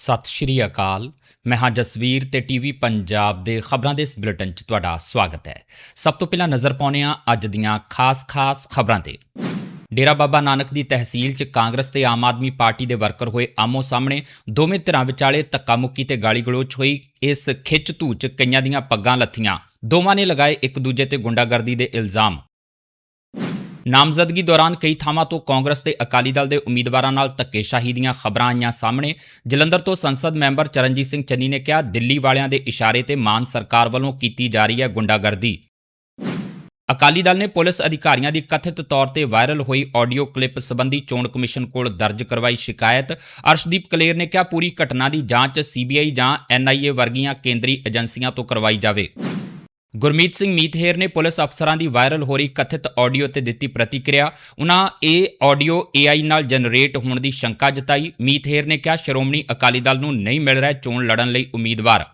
ਸਤਿ ਸ਼੍ਰੀ ਅਕਾਲ। ਮੈਂ ਹਾਂ ਜਸਵੀਰ ਤੇ ਟੀਵੀ ਪੰਜਾਬ ਦੇ ਖਬਰਾਂ ਦੇ ਇਸ ਬੁਲੇਟਿਨ 'ਚ ਤੁਹਾਡਾ ਸਵਾਗਤ ਹੈ। ਸਭ ਤੋਂ ਪਹਿਲਾਂ ਨਜ਼ਰ ਪਾਉਂਦੇ ਹਾਂ ਅੱਜ ਦੀਆਂ ਖਾਸ-ਖਾਸ ਖਬਰਾਂ ਤੇ। ਡੇਰਾ ਬਾਬਾ ਨਾਨਕ ਦੀ ਤਹਿਸੀਲ 'ਚ ਕਾਂਗਰਸ ਤੇ ਆਮ ਆਦਮੀ ਪਾਰਟੀ ਦੇ ਵਰਕਰ ਹੋਏ ਆਮੋ ਸਾਹਮਣੇ ਦੋਵੇਂ ਧਿਰਾਂ ਵਿਚਾਲੇ ਧੱਕਾ-ਮੁੱਕੀ ਤੇ ਗਾਲੀ ਗਲੋਚ ਹੋਈ। ਇਸ ਖਿੱਚ ਧੂ 'ਚ ਕਈਆਂ ਦੀਆਂ ਪੱਗਾਂ ਲੱਥੀਆਂ। ਦੋਵਾਂ ਨੇ ਲਗਾਏ ਇੱਕ ਦੂਜੇ ਤੇ ਗੁੰਡਾਗਰਦੀ ਦੇ ਇਲਜ਼ਾਮ। ਨਾਮਜ਼ਦਗੀ ਦੌਰਾਨ ਕਈ ਥਾਵਾਂ ਤੋਂ ਕਾਂਗਰਸ ਤੇ ਅਕਾਲੀ ਦਲ ਦੇ ਉਮੀਦਵਾਰਾਂ ਨਾਲ ਧੱਕੇਸ਼ਾਹੀ ਦੀਆਂ ਖਬਰਾਂ ਆਈਆਂ ਸਾਹਮਣੇ। ਜਲੰਧਰ ਤੋਂ ਸੰਸਦ ਮੈਂਬਰ ਚਰਨਜੀਤ ਸਿੰਘ ਚੰਨੀ ਨੇ ਕਿਹਾ, ਦਿੱਲੀ ਵਾਲਿਆਂ ਦੇ ਇਸ਼ਾਰੇ ਤੇ ਮਾਨ ਸਰਕਾਰ ਵੱਲੋਂ ਕੀਤੀ ਜਾ ਰਹੀ ਹੈ ਗੁੰਡਾਗਰਦੀ। ਅਕਾਲੀ ਦਲ ਨੇ ਪੁਲਿਸ ਅਧਿਕਾਰੀਆਂ ਦੀ ਕਥਿਤ ਤੌਰ ਤੇ ਵਾਇਰਲ ਹੋਈ ਆਡੀਓ ਕਲਿੱਪ ਸੰਬੰਧੀ ਚੋਣ ਕਮਿਸ਼ਨ ਕੋਲ ਦਰਜ ਕਰਵਾਈ ਸ਼ਿਕਾਇਤ। ਅਰਸ਼ਦੀਪ ਕਲੇਰ ਨੇ ਕਿਹਾ, ਪੂਰੀ ਘਟਨਾ ਦੀ ਜਾਂਚ ਸੀਬੀਆਈ ਜਾਂ ਐਨਆਈਏ ਵਰਗੀਆਂ ਕੇਂਦਰੀ ਏਜੰਸੀਆਂ ਤੋਂ ਕਰਵਾਈ ਜਾਵੇ। ਗੁਰਮੀਤ ਸਿੰਘ ਮੀਤਹੇਰ ਨੇ ਪੁਲਿਸ ਅਫਸਰਾਂ ਦੀ ਵਾਇਰਲ ਹੋ ਰਹੀ ਕਥਿਤ ਆਡੀਓ ਤੇ ਦਿੱਤੀ ਪ੍ਰਤੀਕਿਰਿਆ। ਉਹਨਾਂ ਇਹ ਆਡੀਓ AI ਨਾਲ ਜਨਰੇਟ ਹੋਣ ਦੀ ਸ਼ੰਕਾ ਜਤਾਈ। ਮੀਤਹੇਰ ਨੇ ਕਿਹਾ, ਸ਼੍ਰੋਮਣੀ ਅਕਾਲੀ ਦਲ ਨੂੰ ਨਹੀਂ ਮਿਲ ਰਿਹਾ ਚੋਣ ਲੜਨ ਲਈ ਉਮੀਦਵਾਰ।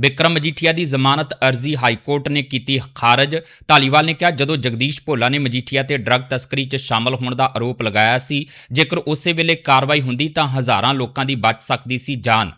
ਵਿਕਰਮ ਮਜੀਠੀਆ ਦੀ ਜ਼ਮਾਨਤ ਅਰਜ਼ੀ ਹਾਈ ਕੋਰਟ ਨੇ ਕੀਤੀ ਖਾਰਜ। ਧਾਲੀਵਾਲ ਨੇ ਕਿਹਾ, ਜਦੋਂ ਜਗਦੀਸ਼ ਭੋਲਾ ਨੇ ਮਜੀਠੀਆ ਤੇ ਡਰੱਗ ਤਸਕਰੀ 'ਚ ਸ਼ਾਮਲ ਹੋਣ ਦਾ ਆਰੋਪ ਲਗਾਇਆ ਸੀ, ਜੇਕਰ ਉਸੇ ਵੇਲੇ ਕਾਰਵਾਈ ਹੁੰਦੀ ਤਾਂ ਹਜ਼ਾਰਾਂ ਲੋਕਾਂ ਦੀ ਬਚ ਸਕਦੀ ਸੀ ਜਾਨ।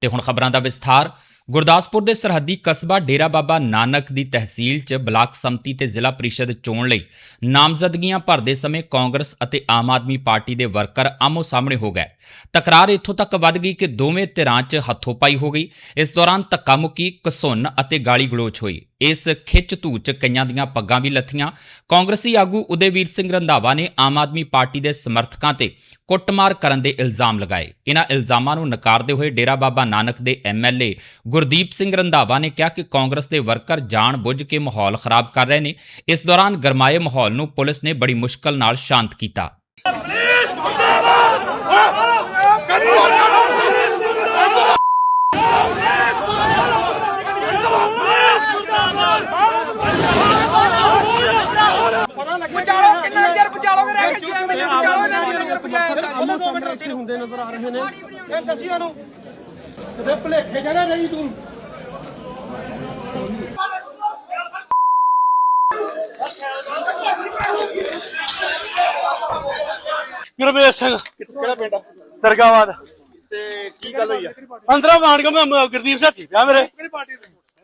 ਤੇ ਹੁਣ ਖਬਰਾਂ ਦਾ ਵਿਸਥਾਰ। ਗੁਰਦਾਸਪੁਰ ਦੇ ਸਰਹੱਦੀ ਕਸਬਾ ਡੇਰਾ ਬਾਬਾ ਨਾਨਕ ਦੀ ਤਹਿਸੀਲ 'ਚ ਬਲਾਕ ਸੰਮਤੀ ਤੇ ਜ਼ਿਲ੍ਹਾ ਪ੍ਰੀਸ਼ਦ ਚੋਣ ਲਈ ਨਾਮਜ਼ਦਗੀਆਂ ਭਰਦੇ ਸਮੇਂ ਕਾਂਗਰਸ ਅਤੇ ਆਮ ਆਦਮੀ ਪਾਰਟੀ ਦੇ ਵਰਕਰ ਆਮੋ ਸਾਹਮਣੇ ਹੋ ਗਏ। ਤਕਰਾਰ ਇੱਥੋਂ ਤੱਕ ਵੱਧ ਗਈ ਕਿ ਦੋਵੇਂ ਧਿਰਾਂ 'ਚ ਹੱਥੋਂ-ਪਾਈ ਹੋ ਗਈ। ਇਸ ਦੌਰਾਨ ਧੱਕਾ-ਮੁੱਕੀ ਘਸੁੰਨ ਅਤੇ ਗਾਲੀ ਗਲੋਚ ਹੋਈ। ਇਸ ਖਿੱਚ ਧੂ 'ਚ ਕਈਆਂ ਦੀਆਂ ਪੱਗਾਂ ਵੀ ਲੱਥੀਆਂ। ਕਾਂਗਰਸੀ ਆਗੂ ਉਦੇਵੀਰ ਸਿੰਘ ਰੰਧਾਵਾ ਨੇ ਆਮ ਆਦਮੀ ਪਾਰਟੀ ਦੇ ਸਮਰਥਕਾਂ ਤੇ ਕੁੱਟਮਾਰ ਕਰਨ ਦੇ ਇਲਜ਼ਾਮ ਲਗਾਏ। ਇਹਨਾਂ ਇਲਜ਼ਾਮਾਂ ਨੂੰ ਨਕਾਰਦੇ ਹੋਏ ਡੇਰਾ ਬਾਬਾ ਨਾਨਕ ਦੇ ਐਮਐਲਏ ਗੁਰਦੀਪ ਸਿੰਘ ਰੰਧਾਵਾ ਨੇ ਕਿਹਾ ਕਿ ਕਾਂਗਰਸ ਦੇ ਵਰਕਰ ਜਾਣ ਬੁੱਝ ਕੇ ਮਾਹੌਲ ਖਰਾਬ ਕਰ ਰਹੇ ਨੇ। ਇਸ ਦੌਰਾਨ ਗਰਮਾਏ ਮਾਹੌਲ ਨੂੰ ਪੁਲਿਸ ਨੇ ਬੜੀ ਮੁਸ਼ਕਲ ਨਾਲ ਸ਼ਾਂਤ ਕੀਤਾ। ਬਚਾਲੋ ਕਿੰਨਾ ਚਿਰ ਬਚਾਲੋਗੇ ਰਹਿ ਗਏ 6 ਮਹੀਨੇ ਬਚਾਲੋ ਇਹਨਾਂ ਕਿੰਨਾ ਚਿਰ ਬਚਾਇਆ ਅੱਧਾ ਦੋ ਮਿੰਟ ਇੱਥੇ ਹੁੰਦੇ ਨਜ਼ਰ ਆ ਰਹੇ ਨੇ। ਇਹ ਦੱਸਿਆ ਨੂੰ ਤੇ ਭਲੇਖੇ ਜਣਾ ਰਹੀ ਤੂੰ। ਗੁਰਮੇਸ਼ ਸਿੰਘ। ਕਿਹੜਾ ਪਿੰਡ ਆ? ਦਰਗਾਹਵਾਦ ਤੇ ਕੀ ਗੱਲ ਹੋਈ ਆ? ਅੰਦਰੋਂ ਬਾਣ ਕੇ ਮੈਂ ਮ- ਗੁਰਦੀਪ ਸਾਥੀ ਪਿਆ ਮੇਰੇ।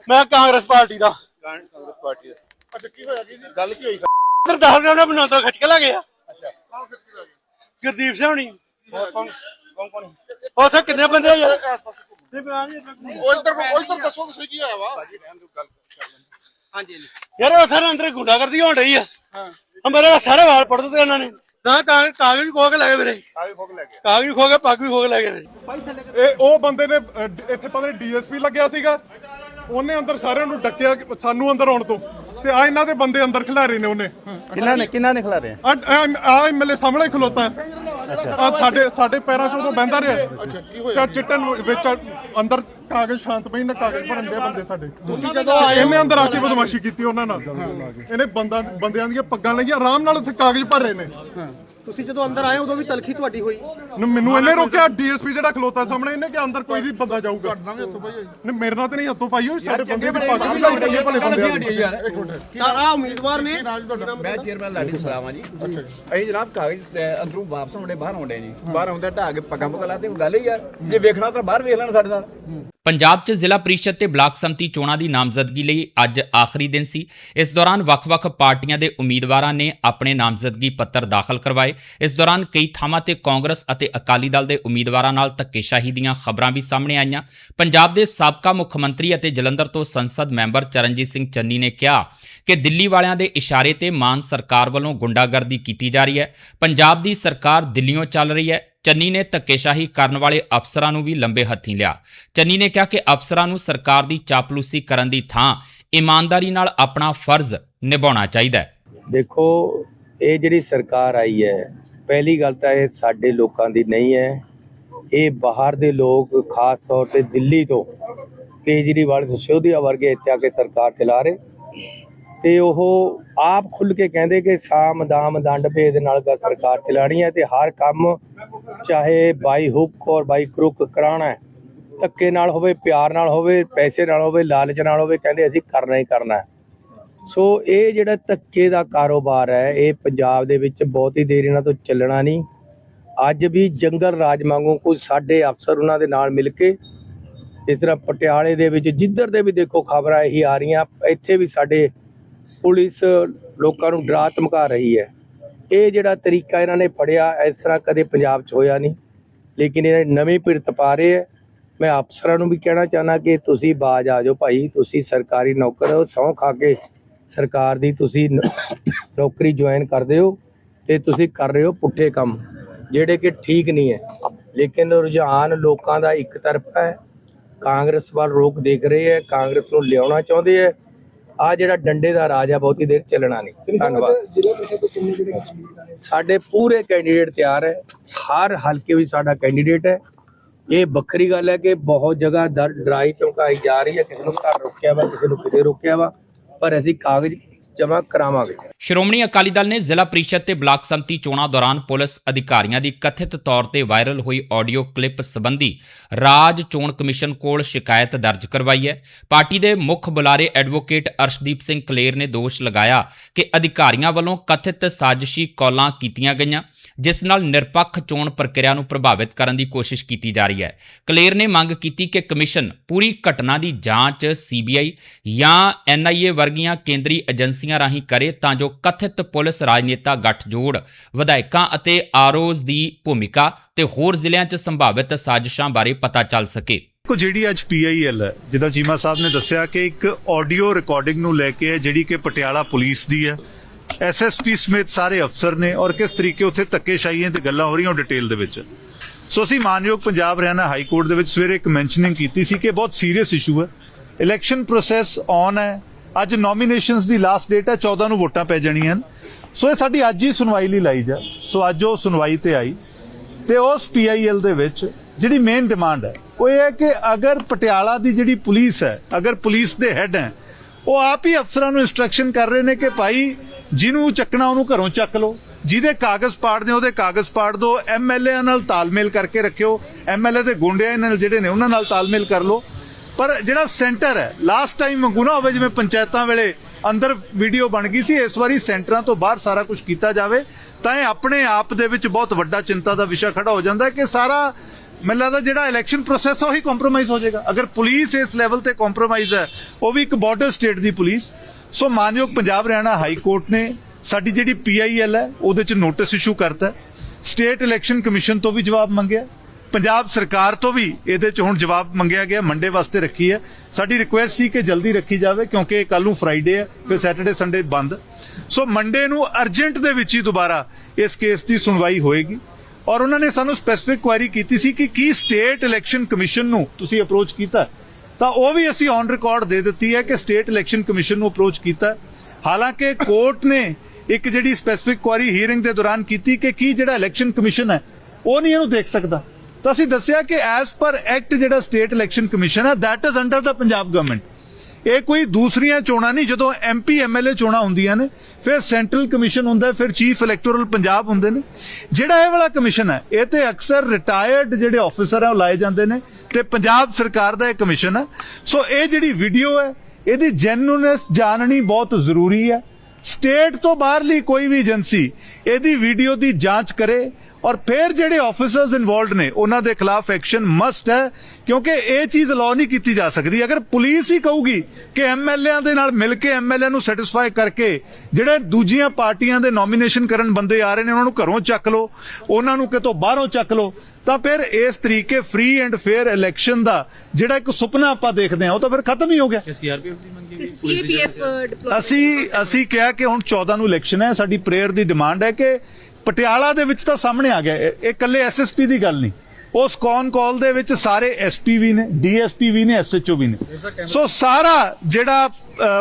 ਮੈਂ ਕਾਂਗਰਸ ਪਾਰਟੀ ਦਾ। ਕਾਂਗਰਸ ਪਾਰਟੀ ਦਾ। ਅੱਛਾ ਕੀ ਹੋਇਆ ਕੀ ਗੱਲ ਕੀ ਹੋਈ ਅੰਦਰ ਦਸ ਮਿੰਟ ਮੈਨੂੰ ਅੰਦਰ ਖਿੱਚ ਕੇ ਲੈ ਗਿਆ ਅੱਛਾ। ਕੌਣ ਫਿਰ ਕੀ ਹੋਇਆ ਗੁਰਦੀਪ ਸਿਆਣੀ ਹੋਰ ਕੌਣ ਕੌਣ ਕੌਣ ਉੱਥੇ ਕਿੰਨੇ ਬੰਦੇ ਆ? ਯਾਰ ਉਹ ਇੱਧਰ ਉਹ ਇੱਧਰ ਦੱਸੋ ਤੁਸੀਂ ਕੀ ਹੋਇਆ ਵਾ? ਭਾਜੀ ਰਹਿਣ ਦਿਓ ਗੱਲ ਕਰ ਲੈਂਦੇ ਹਾਂਜੀ ਯਾਰ ਉੱਥੇ ਨਾ ਅੰਦਰ ਗੁੰਡਾਗਰਦੀ ਹੋਣ ਰਹੀ ਆ। ਹਾਂ। ਆ ਮੇਰੇ ਸਾਰੇ ਵਾਲ ਪੜ ਦਿੱਤੇ ਇਹਨਾਂ ਨੇ। ਨਾ ਕਾਗਜ਼ ਕਾਗਜ਼ ਵੀ ਖੋ ਕੇ ਲੈ ਗਏ ਮੇਰੇ। ਆ ਵੀ ਫੋਕ ਲੈ ਗਿਆ ਕਾਗਜ਼ ਵੀ ਖੋ ਕੇ ਪੱਗ ਵੀ ਖੋ ਕੇ ਲੈ ਗਏ ਮੇਰੇ। ਇਹ ਉਹ ਬੰਦੇ ਨੇ ਅਹ, ਡ- ਇੱਥੇ ਪਤਾ ਨਹੀਂ ਡੀਐਸਪੀ ਲੱਗਿਆ ਸੀਗਾ। ਉਹਨੇ ਅੰਦਰ ਸਾਰਿਆਂ ਨੂੰ ਡੱਕਿਆ ਕਿ ਸਾਨੂੰ ਅੰਦਰ ਆਉਣ ਤੋਂ। ਤੇ ਆ ਇਹਨਾਂ ਦੇ ਬੰਦੇ ਅੰਦਰ ਖਿਲਾਰੇ ਨੇ ਉਹਨੇ। ਕਿੰਨਾ ਨੇ ਕਿੰਨਾ ਨੇ ਖਿਲਾ ਰਹੇ ਆ ਐਮਐਲਏ ਸਾਹਮਣੇ ਹੀ ਖਲੋਤਾ ਹੈ। ਆ ਸਾਡੇ ਸਾਡੇ ਪੈਰਾਂ 'ਚ ਉਦੋਂ ਬਹਿੰਦਾ ਰਿਹਾ। ਅੱਛਾ ਕੀ ਹੋਇਆ? ਤੇ ਚਿੱਟਨ ਵਿੱਚ ਅੰਦਰ ਕਾਗਜ਼ ਸ਼ਾਂਤ ਪਈ ਨੇ ਕਾਗਜ਼ ਭਰਨ ਦੇ ਬੰਦੇ ਸਾਡੇ। ਤੁਸੀਂ ਜਦੋਂ ਆਏ ਇਹਨੇ ਅੰਦਰ ਆ ਕੇ ਬਦਮਾਸ਼ੀ ਕੀਤੀ ਉਹਨਾਂ ਨਾਲ। ਇਹਨੇ ਬੰਦਾ ਬੰਦਿਆਂ ਦੀਆਂ ਪੱਗਾਂ ਲਈਆਂ ਆਰਾਮ ਨਾਲ ਉੱਥੇ ਕਾਗਜ਼ ਭਰ ਰਹੇ ਨੇ। ਤੁਸੀਂ ਜਦੋਂ ਅੰਦਰ ਆਏ ਉਦੋਂ ਵੀ ਤਲਖੀ ਤੁਹਾਡੀ ਹੋਈ। ਨ- ਮੈਨੂੰ ਇਹਨੇ ਰੋਕਿਆ ਡੀਐਸਪੀ ਜਿਹੜਾ ਖਲੋਤਾ ਸਾਹਮਣੇ ਇਹਨੇ ਕਿ ਅੰਦਰ ਕੋਈ ਵੀ ਬੰਦਾ ਜਾਊਗਾ। ਵੀ ਨਹੀਂ ਮੇਰੇ ਨਾਲ ਤੇ ਨਹੀਂ ਹੱਥੋਂ ਪਾਈ ਹੋਈ ਸਾਰੇ ਬੰਦੇ ਦੀ ਪੱਗ ਵੀ ਲਾਈ ਚੰਗੇ ਭਲੇ ਬੰਦੇ ਆ। ਤਾਂ ਆ ਉਮੀਦਵਾਰ ਨੇ ਮੈਂ ਚੇਅਰਮੈਨ ਲਾਡੀ ਸਲਾਮਾ ਜੀ। ਅਸੀਂ ਜਨਾਬ ਕਾਗਜ਼ ਅੰਦਰੋਂ ਵਾਪਸ ਆਉਂਦੇ ਬਾਹਰ ਆਉਂਦੇ ਜੀ। ਬਾਹਰ ਆਉਂਦੇ ਢਾ ਕੇ ਪੱਗਾਂ ਪੁੱਗਾਂ ਲਾ ਤੇ ਗੱਲ ਹੀ ਯਾਰ ਜੇ ਵੇਖਣਾ ਤਾਂ ਬਾਹਰ ਵੇਖ ਲੈਣ ਸਾਡੇ ਨਾਲ। ਪੰਜਾਬ 'ਚ ਜ਼ਿਲ੍ਹਾ ਪ੍ਰੀਸ਼ਦ ਤੇ ਬਲਾਕ ਸੰਮਤੀ ਚੋਣਾਂ ਦੀ ਨਾਮਜ਼ਦਗੀ ਲਈ ਅੱਜ ਆਖਰੀ ਦਿਨ ਸੀ। ਇਸ ਦੌਰਾਨ ਵੱਖ-ਵੱਖ ਪਾਰਟੀਆਂ ਦੇ ਉਮੀਦਵਾਰਾਂ ਨੇ ਆਪਣੇ ਨਾਮਜ਼ਦਗੀ ਪੱਤਰ ਦਾਖਲ ਕਰਵਾਏ। ਇਸ ਦੌਰਾਨ ਕਈ ਥਾਵਾਂ ਤੇ ਕਾਂਗਰਸ ਅਤੇ ਅਕਾਲੀ ਦਲ ਦੇ ਉਮੀਦਵਾਰਾਂ ਨਾਲ ਧੱਕੇਸ਼ਾਹੀ ਦੀਆਂ ਖਬਰਾਂ ਵੀ ਸਾਹਮਣੇ ਆਈਆਂ। ਪੰਜਾਬ ਦੇ ਸਾਬਕਾ ਮੁੱਖ ਮੰਤਰੀ ਅਤੇ ਜਲੰਧਰ ਤੋਂ ਸੰਸਦ ਮੈਂਬਰ ਚਰਨਜੀਤ ਸਿੰਘ ਚੰਨੀ ਨੇ ਕਿਹਾ ਕਿ ਦਿੱਲੀ ਵਾਲਿਆਂ ਦੇ ਇਸ਼ਾਰੇ ਤੇ ਮਾਨ ਸਰਕਾਰ ਵੱਲੋਂ ਗੁੰਡਾਗਰਦੀ ਕੀਤੀ ਜਾ ਰਹੀ ਹੈ। ਪੰਜਾਬ ਦੀ ਸਰਕਾਰ ਦਿੱਲੀੋਂ ਚੱਲ ਰਹੀ ਹੈ। ਚੰਨੀ ਨੇ ਧੱਕੇਸ਼ਾਹੀ ਕਰਨ ਵਾਲੇ ਅਫਸਰਾਂ ਨੂੰ ਵੀ ਲੰਬੇ ਹੱਥੀਂ ਲਿਆ। ਚੰਨੀ ਨੇ ਕਿਹਾ ਕਿ ਅਫਸਰਾਂ ਨੂੰ ਸਰਕਾਰ ਦੀ ਚਾਪਲੂਸੀ ਕਰਨ ਦੀ ਥਾਂ ਇਮਾਨਦਾਰੀ ਨਾਲ ਆਪਣਾ ਫਰਜ਼ ਨਿਭਾਉਣਾ ਚਾਹੀਦਾ ਹੈ। ਦੇਖੋ, ਇਹ ਜਿਹੜੀ ਸਰਕਾਰ ਆਈ ਹੈ, ਪਹਿਲੀ ਗੱਲ ਤਾਂ ਇਹ ਸਾਡੇ ਲੋਕਾਂ ਦੀ ਨਹੀਂ ਹੈ। ਇਹ ਬਾਹਰ ਦੇ ਲੋਕ, ਖਾਸ ਤੌਰ ਤੇ ਦਿੱਲੀ ਤੋਂ ਕੇਜਰੀਵਾਲ ਸਿਸੋਦੀਆ ਵਰਗੇ ਇੱਥੇ ਆ ਕੇ ਸਰਕਾਰ ਚਲਾ ਰਹੇ। ਤੇ ਉਹ ਆਪ ਖੁੱਲ ਕੇ ਕਹਿੰਦੇ ਕਿ ਸਾਮ ਦਾਮ ਦੰਡ ਭੇਦ ਨਾਲ ਗਾ ਸਰਕਾਰ ਚਲਾਣੀ ਹੈ ਤੇ ਹਰ ਕੰਮ ਚਾਹੇ ਬਾਈ ਹੁੱਕ ਔਰ ਬਾਈ ਕਰੁੱਕ ਕਰਾਉਣਾ ਹੈ, ਧੱਕੇ ਨਾਲ ਹੋਵੇ, ਪਿਆਰ ਨਾਲ ਹੋਵੇ, ਪੈਸੇ ਨਾਲ ਹੋਵੇ, ਲਾਲਚ ਨਾਲ ਹੋਵੇ, ਕਹਿੰਦੇ ਅਸੀਂ ਕਰਨਾ ਹੀ ਕਰਨਾ ਸੋ ਇਹ ਜਿਹੜਾ ਧੱਕੇ ਦਾ ਕਾਰੋਬਾਰ ਹੈ, ਇਹ ਪੰਜਾਬ ਦੇ ਵਿੱਚ ਬਹੁਤ ਹੀ ਦੇਰ ਇਹਨਾਂ ਤੋਂ ਚੱਲਣਾ ਨਹੀਂ। ਅੱਜ ਵੀ ਜੰਗਲ ਰਾਜ ਵਾਂਗੂ ਕੁਝ ਸਾਡੇ ਅਫਸਰ ਉਹਨਾਂ ਦੇ ਨਾਲ ਮਿਲ ਕੇ ਇਸ ਤਰ੍ਹਾਂ ਪਟਿਆਲੇ ਦੇ ਵਿੱਚ ਜਿੱਧਰ ਦੇ ਵੀ ਦੇਖੋ ਖਬਰਾਂ ਇਹੀ ਆ ਰਹੀਆਂ, ਇੱਥੇ ਵੀ ਸਾਡੇ ਪੁਲਿਸ ਲੋਕਾਂ ਨੂੰ ਡਰਾ ਧਮਕਾ ਰਹੀ ਹੈ। ਇਹ ਜਿਹੜਾ ਤਰੀਕਾ ਇਹਨਾਂ ਨੇ ਫੜਿਆ, ਇਸ ਤਰ੍ਹਾਂ ਕਦੇ ਪੰਜਾਬ 'ਚ ਹੋਇਆ ਨਹੀਂ। ਲੇਕਿਨ ਇਹ ਨਵੀਂ ਪਿਰਤ ਪਾ ਰਹੇ ਹੈ। ਮੈਂ ਅਫਸਰਾਂ ਨੂੰ ਵੀ ਕਹਿਣਾ ਚਾਹਨਾ ਕਿ ਤੁਸੀਂ ਬਾਜ ਆ ਜਾਓ ਭਾਈ। ਤੁਸੀਂ ਸਰਕਾਰੀ ਨੌਕਰ ਹੋ, ਸਹੁੰ ਖਾ ਕੇ ਸਰਕਾਰ ਦੀ ਤੁਸੀਂ ਨੌਕਰੀ ਜੁਆਇਨ ਕਰਦੇ ਹੋ ਤੇ ਤੁਸੀਂ ਕਰ ਰਹੇ ਹੋ ਪੁੱਠੇ ਕੰਮ, ਜਿਹੜੇ ਕਿ ਠੀਕ ਨਹੀਂ ਹੈ। ਲੇਕਿਨ ਰੁਝਾਨ ਲੋਕਾਂ ਦਾ ਇੱਕ ਤਰਫਾ ਹੈ। ਕਾਂਗਰਸ ਵੱਲ ਰੋਕ ਦੇਖ ਰਹੇ ਹੈ, ਕਾਂਗਰਸ ਨੂੰ ਲਿਆਉਣਾ ਚਾਹੁੰਦੇ ਹੈ। ਆ ਜਿਹੜਾ ਡੰਡੇ ਦਾ ਰਾਜ ਹੈ ਬਹੁਤੀ ਦੇਰ ਚੱਲਣਾ ਨਹੀਂ। ਧੰਨਵਾਦ। ਸਾਡੇ ਪੂਰੇ ਕੈਂਡੀਡੇਟ ਤਿਆਰ ਹੈ। ਹਰ ਹਲਕੇ ਵਿੱਚ ਸਾਡਾ ਕੈਂਡੀਡੇਟ ਹੈ। ਇਹ ਵੱਖਰੀ ਗੱਲ ਹੈ ਕਿ ਬਹੁਤ ਜਗ੍ਹਾ ਦਰ ਡਰਾਈ ਧਮਕਾਈ ਜਾ ਰਹੀ ਹੈ। ਕਿਸੇ ਨੂੰ ਘਰ ਰੋਕਿਆ ਵਾ ਕਿਸੇ ਨੂੰ ਕਿਤੇ ਰੋਕਿਆ ਵਾ। ਪਰ ਅਸੀਂ ਕਾਗਜ਼ ਜਮ੍ਹਾਂ ਕਰਾਵਾਂਗੇ। ਸ਼੍ਰੋਮਣੀ ਅਕਾਲੀ ਦਲ ਨੇ ਜ਼ਿਲ੍ਹਾ ਪ੍ਰੀਸ਼ਦ ਤੇ ਬਲਾਕ ਸੰਮਤੀ ਚੋਣਾਂ ਦੌਰਾਨ ਪੁਲਿਸ ਅਧਿਕਾਰੀਆਂ ਦੀ ਕਥਿਤ ਤੌਰ ਤੇ ਵਾਇਰਲ ਹੋਈ ਆਡੀਓ ਕਲਿੱਪ ਸੰਬੰਧੀ ਰਾਜ ਚੋਣ ਕਮਿਸ਼ਨ ਕੋਲ ਸ਼ਿਕਾਇਤ ਦਰਜ ਕਰਵਾਈ ਹੈ। ਪਾਰਟੀ ਦੇ ਮੁੱਖ ਬੁਲਾਰੇ ਐਡਵੋਕੇਟ ਅਰਸ਼ਦੀਪ ਸਿੰਘ ਕਲੇਰ ਨੇ ਦੋਸ਼ ਲਗਾਇਆ ਕਿ ਅਧਿਕਾਰੀਆਂ ਵੱਲੋਂ ਕਥਿਤ ਸਾਜ਼ਿਸ਼ੀ ਕਾਲਾਂ ਕੀਤੀਆਂ ਗਈਆਂ, ਜਿਸ ਨਾਲ ਨਿਰਪੱਖ ਚੋਣ ਪ੍ਰਕਿਰਿਆ ਨੂੰ ਪ੍ਰਭਾਵਿਤ ਕਰਨ ਦੀ ਕੋਸ਼ਿਸ਼ ਕੀਤੀ ਜਾ ਰਹੀ ਹੈ। ਕਲੇਰ ਨੇ ਮੰਗ ਕੀਤੀ ਕਿ ਕਮਿਸ਼ਨ ਪੂਰੀ ਘਟਨਾ ਦੀ ਜਾਂਚ, ਸੀਬੀਆਈ ਜਾਂ ਐਨਆਈਏ ਵਰਗੀਆਂ ਕੇਂਦਰੀ ਏਜੰਸੀ ਏਜੰਸੀਆਂ ਰਾਹੀਂ ਕਰੇ ਤਾਂ ਜੋ ਕਥਿਤ ਪੁਲਿਸ ਰਾਜਨੇਤਾ ਗੱਠਜੋੜ, ਵਿਧਾਇਕਾਂ ਅਤੇ ਆਰਓਜ਼ ਦੀ ਭੂਮਿਕਾ ਤੇ ਹੋਰ ਜ਼ਿਲ੍ਹਿਆਂ 'ਚ ਸੰਭਾਵਿਤ ਸਾਜ਼ਿਸ਼ਾਂ ਬਾਰੇ ਪਤਾ ਚੱਲ ਸਕੇ। ਕੋ ਜਿਹੜੀ ਅੱਜ ਪੀਆਈਐਲ ਹੈ, ਜਿੱਦਾਂ ਚੀਮਾ ਸਾਹਿਬ ਨੇ ਦੱਸਿਆ ਕਿ ਇੱਕ ਆਡੀਓ ਰਿਕਾਰਡਿੰਗ ਨੂੰ ਲੈ ਕੇ ਹੈ, ਜਿਹੜੀ ਕਿ ਪਟਿਆਲਾ ਪੁਲਿਸ ਦੀ ਹੈ। ਐਸਐਸਪੀ ਸਮੇਤ ਸਾਰੇ ਅਫਸਰ ਨੇ ਔਰ ਕਿਸ ਤਰੀਕੇ ਉੱਥੇ ਧੱਕੇਸ਼ਾਹੀਆਂ ਤੇ ਗੱਲਾਂ ਹੋ ਰਹੀਆਂ ਡਿਟੇਲ ਦੇ ਵਿੱਚ। ਸੋ ਅਸੀਂ ਮਾਨਯੋਗ ਪੰਜਾਬ ਹਰਿਆਣਾ ਹਾਈ ਕੋਰਟ ਦੇ ਵਿੱਚ ਸਵੇਰੇ ਇੱਕ ਮੈਂਸ਼ਨਿੰਗ ਕੀਤੀ ਸੀ ਕਿ ਬਹੁਤ ਸੀਰੀਅਸ ਇਸ਼ੂ ਹੈ। ਇਲੈਕਸ਼ਨ ਪ੍ਰੋਸੈਸ ਔਨ ਹੈ। ਅੱਜ ਨੋਮੀਨੇਸ਼ਨਸ ਦੀ ਲਾਸਟ ਡੇਟ ਹੈ 14 ਨੂੰ ਵੋਟਾਂ ਪੈ ਜਾਣੀਆਂ ਹਨ। ਸੋ ਇਹ ਸਾਡੀ ਅੱਜ ਹੀ ਸੁਣਵਾਈ ਲਈ ਲਾਈ ਜਾ ਸੋ ਅੱਜ ਉਹ ਸੁਣਵਾਈ ਤੇ ਆਈ। ਤੇ ਉਸ ਪੀਆਈਐਲ ਦੇ ਵਿੱਚ ਜਿਹੜੀ ਮੇਨ ਡਿਮਾਂਡ ਹੈ, ਉਹ ਇਹ ਹੈ ਕਿ ਅਗਰ ਪਟਿਆਲਾ ਦੀ ਜਿਹੜੀ ਪੁਲਿਸ ਹੈ, ਅਗਰ ਪੁਲਿਸ ਦੇ ਹੈੱਡ ਹੈ, ਉਹ ਆਪ ਹੀ ਅਫਸਰਾਂ ਨੂੰ ਇਨਸਟਰਕਸ਼ਨ ਕਰ ਰਹੇ ਨੇ ਕਿ ਭਾਈ ਜਿਹਨੂੰ ਚੱਕਣਾ ਉਹਨੂੰ ਘਰੋਂ ਚੱਕ ਲਓ। ਜਿਹਦੇ ਕਾਗਜ਼ ਪਾੜਦੇ ਉਹਦੇ ਕਾਗਜ਼ ਪਾੜ ਦਿਓ। ਐਮਐਲਏ ਨਾਲ ਤਾਲਮੇਲ ਕਰਕੇ ਰੱਖਿਓ। ਐਮਐਲਏ ਦੇ ਗੁੰਡਿਆਂ ਨਾਲ ਜਿਹੜੇ ਨੇ, ਉਹਨਾਂ ਨਾਲ ਤਾਲਮੇਲ ਕਰ ਲਓ। ਪਰ ਜਿਹੜਾ ਸੈਂਟਰ ਹੈ ਲਾਸਟ ਟਾਈਮ ਵਾਂਗੂ ਨਾ ਹੋਵੇ, ਜਿਵੇਂ ਪੰਚਾਇਤਾਂ ਵੇਲੇ ਅੰਦਰ ਵੀਡੀਓ ਬਣ ਗਈ ਸੀ, ਇਸ ਵਾਰੀ ਸੈਂਟਰਾਂ ਤੋਂ ਬਾਹਰ ਸਾਰਾ ਕੁਝ ਕੀਤਾ ਜਾਵੇ, ਤਾਂ ਇਹ ਆਪਣੇ ਆਪ ਦੇ ਵਿੱਚ ਬਹੁਤ ਵੱਡਾ ਚਿੰਤਾ ਦਾ ਵਿਸ਼ਾ ਖੜਾ ਹੋ ਜਾਂਦਾ ਹੈ ਕਿ ਸਾਰਾ ਮੈਨੂੰ ਲੱਗਦਾ ਜਿਹੜਾ ਇਲੈਕਸ਼ਨ ਪ੍ਰੋਸੈਸ ਉਹੀ ਕੰਪਰੋਮਾਈਜ਼ ਹੋ ਜਾਏਗਾ। ਅਗਰ ਪੁਲਿਸ ਇਸ ਲੈਵਲ ਤੇ ਕੰਪਰੋਮਾਈਜ਼ ਹੈ, ਉਹ ਵੀ ਇੱਕ ਬਾਰਡਰ ਸਟੇਟ ਦੀ ਪੁਲਿਸ। ਸੋ ਮਾਨਯੋਗ ਪੰਜਾਬ ਹਰਿਆਣਾ ਹਾਈ ਕੋਰਟ ਨੇ ਸਾਡੀ ਜਿਹੜੀ ਪੀਆਈਐਲ ਹੈ, ਉਹਦੇ ਚ ਨੋਟਿਸ ਇਸ਼ੂ ਕਰਤਾ ਸਟੇਟ ਇਲੈਕਸ਼ਨ ਕਮਿਸ਼ਨ ਤੋਂ ਵੀ ਜਵਾਬ ਮੰਗਿਆ। ਪੰਜਾਬ ਸਰਕਾਰ ਤੋਂ ਵੀ ਇਹਦੇ ਚ ਹੁਣ ਜਵਾਬ ਮੰਗਿਆ ਗਿਆ, ਮੰਡੇ ਵਾਸਤੇ ਰੱਖੀ ਹੈ। ਸਾਡੀ ਰਿਕੁਐਸਟ ਸੀ ਕਿ ਜਲਦੀ ਰੱਖੀ ਜਾਵੇ, ਕਿਉਂਕਿ ਕੱਲ ਨੂੰ ਫਰਾਈਡੇ ਹੈ, ਫਿਰ ਸੈਟਰਡੇ ਸੰਡੇ ਬੰਦ। ਸੋ ਮੰਡੇ ਨੂੰ ਅਰਜੈਂਟ ਦੇ ਵਿੱਚ ਹੀ ਦੁਬਾਰਾ ਇਸ ਕੇਸ ਦੀ ਸੁਣਵਾਈ ਹੋਏਗੀ। ਔਰ ਉਹਨਾਂ ਨੇ ਸਾਨੂੰ ਸਪੈਸੀਫਿਕ ਕੁਐਰੀ ਕੀਤੀ ਸੀ ਕਿ ਕੀ ਸਟੇਟ ਇਲੈਕਸ਼ਨ ਕਮਿਸ਼ਨ ਨੂੰ ਤੁਸੀਂ ਅਪਰੋਚ ਕੀਤਾ। ਤਾਂ ਉਹ ਵੀ ਅਸੀਂ ਔਨ ਰਿਕਾਰਡ ਦੇ ਦਿੱਤੀ ਹੈ ਕਿ ਸਟੇਟ ਇਲੈਕਸ਼ਨ ਕਮਿਸ਼ਨ ਨੂੰ ਅਪਰੋਚ ਕੀਤਾ। ਹਾਲਾਂਕਿ ਕੋਰਟ ਨੇ ਇੱਕ ਜਿਹੜੀ ਸਪੈਸੀਫਿਕ ਕੁਐਰੀ ਹੀਅਰਿੰਗ ਦੇ ਦੌਰਾਨ ਕੀਤੀ ਕਿ ਕੀ ਜਿਹੜਾ ਇਲੈਕਸ਼ਨ ਕਮਿਸ਼ਨ ਹੈ, ਉਹ ਨਹੀਂ ਇਹਨੂੰ ਦੇਖ ਸਕਦਾ। ਤਾਂ ਅਸੀਂ ਦੱਸਿਆ ਕਿ ਐਸ ਪਰ ਐਕਟ ਜਿਹੜਾ ਸਟੇਟ ਇਲੈਕਸ਼ਨ ਕਮਿਸ਼ਨ ਹੈ that is under the Punjab government ਇਹ ਕੋਈ ਦੂਸਰੀਆਂ ਚੋਣਾਂ ਨਹੀਂ, ਜਦੋਂ ਐਮਪੀ ਐਮਐਲਏ ਚੋਣਾਂ ਹੁੰਦੀਆਂ ਨੇ, ਫਿਰ ਸੈਂਟਰਲ ਕਮਿਸ਼ਨ ਹੁੰਦਾ ਫਿਰ ਚੀਫ ਇਲੈਕਟੋਰਲ ਪੰਜਾਬ ਹੁੰਦੇ ਨੇ। ਜਿਹੜਾ ਇਹ ਵਾਲਾ ਕਮਿਸ਼ਨ ਹੈ ਇਹ ਤੇ ਅਕਸਰ ਰਿਟਾਇਰਡ ਜਿਹੜੇ ਆਫੀਸਰ ਆ, ਉਹ ਲਾਏ ਜਾਂਦੇ ਨੇ ਤੇ ਪੰਜਾਬ ਸਰਕਾਰ ਦਾ ਇਹ ਕਮਿਸ਼ਨ ਹੈ ਸੋ ਇਹ ਜਿਹੜੀ ਵੀਡੀਓ ਹੈ, ਇਹਦੀ ਜੈਨੂਨੈਸ ਜਾਣਨੀ ਬਹੁਤ ਜ਼ਰੂਰੀ ਹੈ ਸਟੇਟ ਤੋਂ ਬਾਹਰਲੀ ਕੋਈ ਵੀ ਏਜੰਸੀ ਇਹਦੀ ਵੀਡੀਓ ਦੀ ਜਾਂਚ ਕਰੇ ਔਰ ਫਿਰ ਜਿਹੜੇ ਆਫੀਸਰਸ ਇਨਵੋਲਡ ਨੇ ਉਹਨਾਂ ਦੇ ਖਿਲਾਫ ਐਕਸ਼ਨ ਮਸਟ ਹੈ ਕਿਉਂਕਿ ਇਹ ਚੀਜ਼ ਲਾਅ ਨਹੀਂ ਕੀਤੀ ਜਾ ਸਕਦੀ। ਅਗਰ ਪੁਲਿਸ ਹੀ ਕਹੂਗੀ ਕਿ ਐਮਐਲਏਆਂ ਦੇ ਨਾਲ ਮਿਲ ਕੇ ਐਮਐਲਏ ਨੂੰ ਸੈਟੀਸਫਾਈ ਕਰਕੇ ਜਿਹੜੇ ਦੂਜੀਆਂ ਪਾਰਟੀਆਂ ਦੇ ਨੋਮੀਨੇਸ਼ਨ ਕਰਨ ਬੰਦੇ ਆ ਰਹੇ ਨੇ ਉਹਨਾਂ ਨੂੰ ਘਰੋਂ ਚੱਕ ਲਓ ਉਹਨਾਂ ਨੂੰ ਕਿਤੋਂ ਬਾਹਰੋਂ ਚੱਕ ਲਓ ਤਾਂ ਫਿਰ ਇਸ ਤਰੀਕੇ ਫ੍ਰੀ ਐਂਡ ਫੇਅਰ ਇਲੈਕਸ਼ਨ ਦਾ ਜਿਹੜਾ ਇੱਕ ਸੁਪਨਾ ਆਪਾਂ ਦੇਖਦੇ ਹਾਂ ਉਹ ਤਾਂ ਫਿਰ ਖਤਮ ਹੀ ਹੋ ਗਿਆ। ਸੀਪੀਐਫ ਡਿਪਲੋਮਾ ਅਸੀਂ ਅਸੀਂ ਕਿਹਾ ਕਿ ਹੁਣ 14 ਨੂੰ ਇਲੈਕਸ਼ਨ ਹੈ ਸਾਡੀ ਪ੍ਰੇਅਰ ਦੀ ਡਿਮਾਂਡ ਹੈ ਕਿ ਪਟਿਆਲਾ ਦੇ ਵਿੱਚ ਤਾਂ ਸਾਹਮਣੇ ਆ ਗਿਆ। ਇਹ ਇਹ ਇਕੱਲੇ ਐਸਐਸਪੀ ਦੀ ਗੱਲ ਨਹੀਂ। ਉਸ ਕੌਨ ਕਾਲ ਦੇ ਵਿੱਚ ਸਾਰੇ ਐਸਪੀ ਵੀ ਨੇ ਡੀਐਸਪੀ ਵੀ ਨੇ ਐਸਐਚਓ ਵੀ ਨੇ। ਸੋ ਸਾਰਾ ਜਿਹੜਾ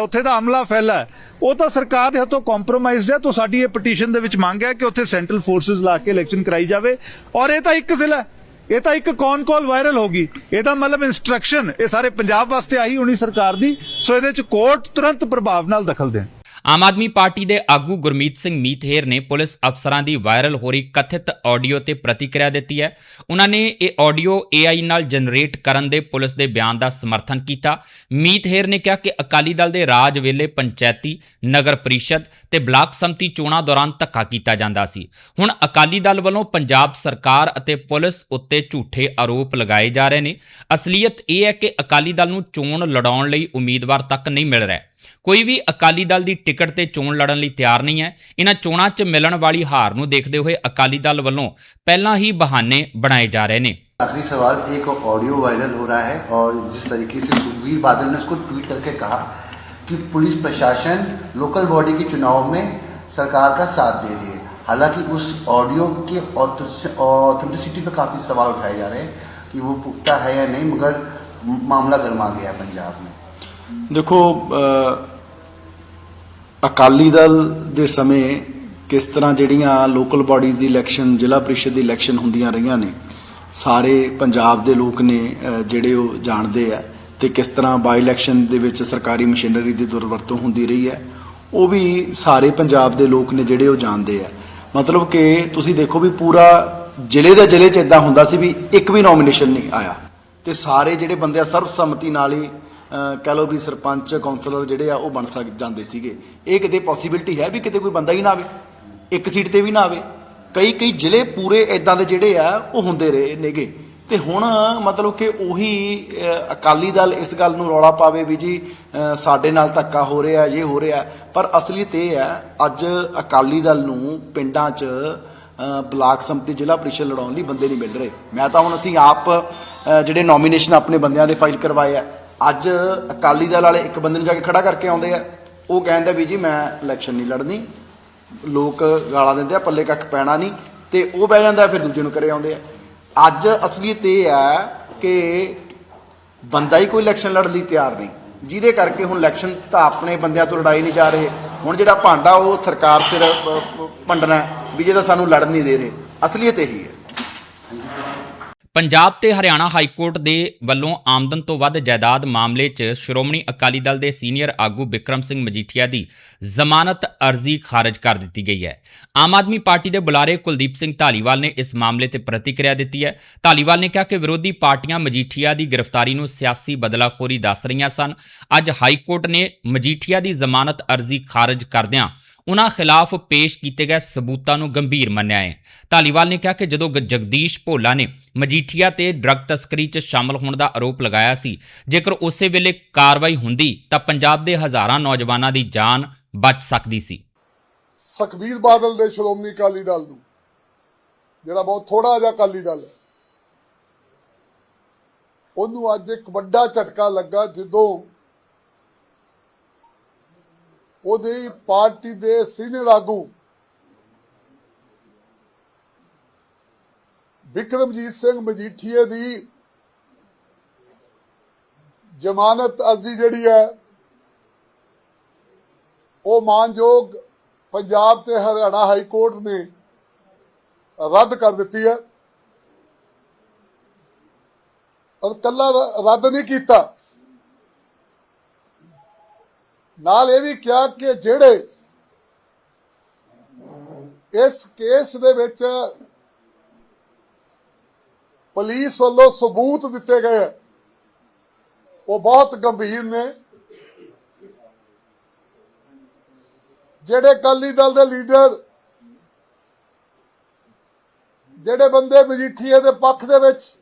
ਉੱਥੇ ਦਾ ਅਮਲਾ ਫੈਲਾ ਉਹ ਤਾਂ ਸਰਕਾਰ ਦੇ ਹੱਥੋਂ ਕੰਪਰੋਮਾਈਜ਼ਡ ਹੈ। ਤਾਂ ਸਾਡੀ ਇਹ ਪਟੀਸ਼ਨ ਦੇ ਵਿੱਚ ਮੰਗ ਹੈ ਕਿ ਉੱਥੇ ਸੈਂਟਰਲ ਫੋਰਸਸ ਲਾ ਕੇ ਇਲੈਕਸ਼ਨ ਕਰਾਈ ਜਾਵੇ। ਔਰ ਇਹ ਤਾਂ ਇੱਕ ਜ਼ਿਲ੍ਹਾ ਇਹ ਤਾਂ ਇੱਕ ਕੌਨ ਕਾਲ ਵਾਇਰਲ ਹੋ ਗਈ। ਇਹਦਾ ਮਤਲਬ ਇਨਸਟਰਕਸ਼ਨ ਇਹ ਸਾਰੇ ਪੰਜਾਬ ਵਾਸਤੇ ਆਈ ਹੋਣੀ ਸਰਕਾਰ ਦੀ। ਸੋ ਇਹਦੇ ਚ ਕੋਰਟ ਤੁਰੰਤ ਪ੍ਰਭਾਵ ਨਾਲ ਦਖਲ ਦੇਣ। ਆਮ ਆਦਮੀ ਪਾਰਟੀ ਦੇ ਆਗੂ ਗੁਰਮੀਤ ਸਿੰਘ ਮੀਤਹੇਰ ਨੇ ਪੁਲਿਸ ਅਫਸਰਾਂ ਦੀ ਵਾਇਰਲ ਹੋ ਰਹੀ ਕਥਿਤ ਆਡੀਓ ਤੇ ਪ੍ਰਤੀਕਿਰਿਆ ਦਿੱਤੀ ਹੈ। ਉਹਨਾਂ ਨੇ ਇਹ ਆਡੀਓ AI ਨਾਲ ਜਨਰੇਟ ਕਰਨ ਦੇ ਪੁਲਿਸ ਦੇ ਬਿਆਨ ਦਾ ਸਮਰਥਨ ਕੀਤਾ। ਮੀਤਹੇਰ ਨੇ ਕਿਹਾ ਕਿ ਅਕਾਲੀ ਦਲ ਦੇ ਰਾਜ ਵੇਲੇ ਪੰਚਾਇਤੀ, ਨਗਰ ਪ੍ਰੀਸ਼ਦ ਤੇ ਬਲਾਕ ਸੰਮਤੀ ਚੋਣਾਂ ਦੌਰਾਨ ਧੱਕਾ ਕੀਤਾ ਜਾਂਦਾ ਸੀ। ਹੁਣ ਅਕਾਲੀ ਦਲ ਵੱਲੋਂ ਪੰਜਾਬ ਸਰਕਾਰ ਅਤੇ ਪੁਲਿਸ ਉੱਤੇ ਝੂਠੇ ਆਰੋਪ ਲਗਾਏ ਜਾ ਰਹੇ ਨੇ। ਅਸਲੀਅਤ ਇਹ ਹੈ ਕਿ ਅਕਾਲੀ ਦਲ ਨੂੰ ਚੋਣ ਲੜਾਉਣ ਲਈ ਉਮੀਦਵਾਰ ਤੱਕ ਨਹੀਂ ਮਿਲ ਰਿਹਾ। ਕੋਈ ਵੀ ਅਕਾਲੀ ਦਲ ਦੀ ਟਿਕਟ ਤੇ ਚੋਣ ਲੜਨ ਲਈ ਤਿਆਰ ਨਹੀਂ ਹੈ ਇਹਨਾਂ ਚੋਣਾਂ 'ਚ ਮਿਲਣ ਵਾਲੀ ਹਾਰ ਨੂੰ ਦੇਖਦੇ ਹੋਏ ਅਕਾਲੀ ਦਲ ਵੱਲੋਂ ਪਹਿਲਾਂ ਹੀ ਬਹਾਨੇ ਬਣਾਏ ਜਾ ਰਹੇ ਨੇ आखिरी सवाल एक ऑडियो वायरल हो रहा है और जिस तरीके से सुखबीर बादल ने उसको ट्वीट करके कहा कि पुलिस प्रशासन लोकल बॉडी के चुनाव में सरकार का साथ दे रही है हालांकि उस ऑडियो के ऑथेंटिसिटी पर काफ़ी सवाल उठाए जा रहे हैं कि वो पुख्ता है या नहीं मगर मामला गर्मा गया है पंजाब में ਦੇਖੋ ਅਕਾਲੀ ਦਲ ਦੇ ਸਮੇਂ ਕਿਸ ਤਰ੍ਹਾਂ ਜਿਹੜੀਆਂ ਲੋਕਲ ਬਾਡੀਜ਼ ਦੀ ਇਲੈਕਸ਼ਨ ਜ਼ਿਲ੍ਹਾ ਪ੍ਰੀਸ਼ਦ ਦੀ ਇਲੈਕਸ਼ਨ ਹੁੰਦੀਆਂ ਰਹੀਆਂ ਨੇ, ਸਾਰੇ ਪੰਜਾਬ ਦੇ ਲੋਕ ਨੇ ਜਿਹੜੇ ਉਹ ਜਾਣਦੇ ਆ ਤੇ ਕਿਸ ਤਰ੍ਹਾਂ ਬਾਈ ਇਲੈਕਸ਼ਨ ਦੇ ਵਿੱਚ ਸਰਕਾਰੀ ਮਸ਼ੀਨਰੀ ਦੀ ਦੁਰਵਰਤੋਂ ਹੁੰਦੀ ਰਹੀ ਹੈ, ਉਹ ਵੀ ਸਾਰੇ ਪੰਜਾਬ ਦੇ ਲੋਕ ਨੇ ਜਿਹੜੇ ਉਹ ਜਾਣਦੇ ਆ। ਮਤਲਬ ਕਿ ਤੁਸੀਂ ਦੇਖੋ ਵੀ ਪੂਰਾ ਜ਼ਿਲ੍ਹੇ ਦੇ ਜ਼ਿਲ੍ਹੇ 'ਚ ਇਦਾਂ ਹੁੰਦਾ ਸੀ ਵੀ ਇੱਕ ਵੀ ਨੋਮੀਨੇਸ਼ਨ ਨਹੀਂ ਆਇਆ। ਤੇ ਸਾਰੇ ਜਿਹੜੇ ਬੰਦੇ ਆ ਸਰਬਸੰਮਤੀ ਨਾਲ ਹੀ ਕਹਿ ਲਓ ਵੀ ਸਰਪੰਚ ਕਾਉਂਸਲਰ ਜਿਹੜੇ ਆ, ਉਹ ਬਣ ਸਕ, ਜਾਂਦੇ ਸੀਗੇ। ਇਹ ਕਿਤੇ ਪੋਸਿਬਿਲਿਟੀ ਹੈ ਵੀ ਕਿਤੇ ਕੋਈ ਬੰਦਾ ਹੀ ਨਾ ਆਵੇ? ਇੱਕ ਸੀਟ ਤੇ ਵੀ ਨਾ ਆਵੇ? ਕਈ ਕਈ ਜ਼ਿਲ੍ਹੇ ਪੂਰੇ ਇਦਾਂ ਦੇ ਜਿਹੜੇ ਆ, ਉਹ ਹੁੰਦੇ ਰਹੇ ਨੇਗੇ। ਤੇ ਹੁਣ ਮਤਲਬ ਕਿ ਉਹੀ ਅਕਾਲੀ ਦਲ ਇਸ ਗੱਲ ਨੂੰ ਰੌਲਾ ਪਾਵੇ ਵੀ ਜੀ ਸਾਡੇ ਨਾਲ ਧੱਕਾ ਹੋ ਰਿਹਾ, ਇਹ ਹੋ ਰਿਹਾ। ਪਰ ਅਸਲੀਅਤ ਇਹ ਹੈ, ਅੱਜ ਅਕਾਲੀ ਦਲ ਨੂੰ ਪਿੰਡਾਂ 'ਚ ਬਲਾਕ ਸੰਮਤੀ ਜ਼ਿਲ੍ਹਾ ਪ੍ਰੀਸ਼ਦ ਲੜਾਉਣ ਲਈ ਬੰਦੇ ਨਹੀਂ ਮਿਲ ਰਹੇ। ਮੈਂ ਤਾਂ ਹੁਣ ਅਸੀਂ ਆਪ ਜਿਹੜੇ ਨੋਮੀਨੇਸ਼ਨ ਆਪਣੇ ਬੰਦਿਆਂ ਦੇ ਫਾਈਲ ਕਰਵਾਏ ਆ ਅੱਜ ਅਕਾਲੀ ਦਲ ਵਾਲੇ ਇੱਕ ਬੰਦੇ ਨੂੰ ਜਾ ਕੇ ਖੜਾ ਕਰਕੇ ਆਉਂਦੇ ਆ। ਉਹ ਕਹਿੰਦਾ ਵੀ ਜੀ, ਮੈਂ ਇਲੈਕਸ਼ਨ ਨਹੀਂ ਲੜਨੀ। ਲੋਕ ਗਾਲਾਂ ਦਿੰਦੇ ਆ, ਪੱਲੇ ਕੱਖ ਪੈਣਾ ਨਹੀਂ। ਤੇ ਉਹ ਬਹਿ ਜਾਂਦਾ, ਫਿਰ ਦੂਜੇ ਨੂੰ ਕਰੇ ਆਉਂਦੇ ਆ। ਅੱਜ ਅਸਲੀਅਤ ਇਹ ਹੈ ਕਿ ਬੰਦਾ ਹੀ ਕੋਈ ਇਲੈਕਸ਼ਨ ਲੜਨ ਲਈ ਤਿਆਰ ਨਹੀਂ। ਜਿਹਦੇ ਕਰਕੇ ਹੁਣ ਇਲੈਕਸ਼ਨ ਤਾਂ ਆਪਣੇ ਬੰਦਿਆਂ ਤੋਂ ਲੜਾਈ ਨਹੀਂ ਜਾ ਰਹੇ। ਹੁਣ ਜਿਹੜਾ ਭਾਂਡਾ ਉਹ ਸਰਕਾਰ ਸਿਰ ਭੰਡਣਾ ਵੀ ਜੇ ਤਾਂ ਸਾਨੂੰ ਲੜਨ ਨਹੀਂ ਦੇ ਰਹੇ। ਅਸਲੀਅਤ ਇਹੀ ਹੈ। ਪੰਜਾਬ ਤੇ ਹਰਿਆਣਾ ਹਾਈ ਕੋਰਟ ਦੇ ਵੱਲੋਂ ਆਮਦਨ ਤੋਂ ਵੱਧ ਜਾਇਦਾਦ ਮਾਮਲੇ 'ਚ ਸ਼੍ਰੋਮਣੀ ਅਕਾਲੀ ਦਲ ਦੇ ਸੀਨੀਅਰ ਆਗੂ ਬਿਕਰਮ ਸਿੰਘ ਮਜੀਠੀਆ ਦੀ ਜ਼ਮਾਨਤ ਅਰਜ਼ੀ ਖਾਰਜ ਕਰ ਦਿੱਤੀ ਗਈ ਹੈ। ਆਮ ਆਦਮੀ ਪਾਰਟੀ ਦੇ ਬੁਲਾਰੇ ਕੁਲਦੀਪ ਸਿੰਘ ਢਾਲੀਵਾਲ ਨੇ ਇਸ ਮਾਮਲੇ ਤੇ ਪ੍ਰਤੀਕਿਰਿਆ ਦਿੱਤੀ ਹੈ। ਢਾਲੀਵਾਲ ਨੇ ਕਿਹਾ ਕਿ ਵਿਰੋਧੀ ਪਾਰਟੀਆਂ ਮਜੀਠੀਆ ਦੀ ਗ੍ਰਿਫਤਾਰੀ ਨੂੰ ਸਿਆਸੀ ਬਦਲਾਖੋਰੀ ਦੱਸ ਰਹੀਆਂ ਸਨ। ਅੱਜ ਹਾਈ ਕੋਰਟ ਨੇ ਮਜੀਠੀਆ ਦੀ ਜ਼ਮਾਨਤ ਅਰਜ਼ੀ ਖਾਰਜ ਕਰਦਿਆਂ ਉਨ੍ਹਾਂ ਖਿਲਾਫ ਪੇਸ਼ ਕੀਤੇ ਗਏ ਸਬੂਤਾਂ ਨੂੰ ਗੰਭੀਰ ਮੰਨਿਆ ਹੈ। ਧਾਲੀਵਾਲ ਨੇ ਕਿਹਾ ਕਿ ਜਦੋਂ ਗ- ਜਗਦੀਸ਼ ਭੋਲਾ ਨੇ ਮਜੀਠੀਆ ਤੇ ਡਰੱਗ ਤਸਕਰੀ 'ਚ ਸ਼ਾਮਲ ਹੋਣ ਦਾ ਆਰੋਪ ਲਗਾਇਆ ਸੀ, ਜੇਕਰ ਉਸੇ ਵੇਲੇ ਕਾਰਵਾਈ ਹੁੰਦੀ ਤਾਂ ਪੰਜਾਬ ਦੇ ਹਜ਼ਾਰਾਂ ਨੌਜਵਾਨਾਂ ਦੀ ਜਾਨ ਬਚ ਸਕਦੀ ਸੀ। ਸੁਖਬੀਰ ਬਾਦਲ ਦੇ ਸ਼੍ਰੋਮਣੀ ਅਕਾਲੀ ਦਲ ਨੂੰ, ਜਿਹੜਾ ਬਹੁਤ ਥੋੜਾ ਜਿਹਾ ਅਕਾਲੀ ਦਲ ਹੈ, ਉਹਨੂੰ ਅੱਜ ਇੱਕ ਵੱਡਾ ਝਟਕਾ ਲੱਗਾ ਜਦੋਂ ਉਹਦੀ ਪਾਰਟੀ ਦੇ ਸੀਨੀਅਰ ਆਗੂ ਵਿਕਰਮਜੀਤ ਸਿੰਘ ਮਜੀਠੀਏ ਦੀ ਜ਼ਮਾਨਤ ਅਰਜ਼ੀ ਜਿਹੜੀ ਹੈ, ਉਹ ਮਾਨਯੋਗ ਪੰਜਾਬ ਤੇ ਹਰਿਆਣਾ ਹਾਈ ਕੋਰਟ ਨੇ ਰੱਦ ਕਰ ਦਿੱਤੀ ਹੈ। ਔਰ ਕੱਲਾ ਰੱਦ ਨਹੀਂ ਕੀਤਾ। ਨਾਲ ਇਹ ਵੀ ਕਿਹਾ ਕਿ ਜਿਹੜੇ ਇਸ ਕੇਸ ਦੇ ਵਿੱਚ ਪੁਲਿਸ ਵੱਲੋਂ ਸਬੂਤ ਦਿੱਤੇ ਗਏ ਉਹ ਬਹੁਤ ਗੰਭੀਰ ਨੇ। ਜਿਹੜੇ ਅਕਾਲੀ ਦਲ ਦੇ ਲੀਡਰ, ਜਿਹੜੇ ਬੰਦੇ ਮਜੀਠੀਏ ਦੇ ਪੱਖ ਦੇ ਵਿੱਚ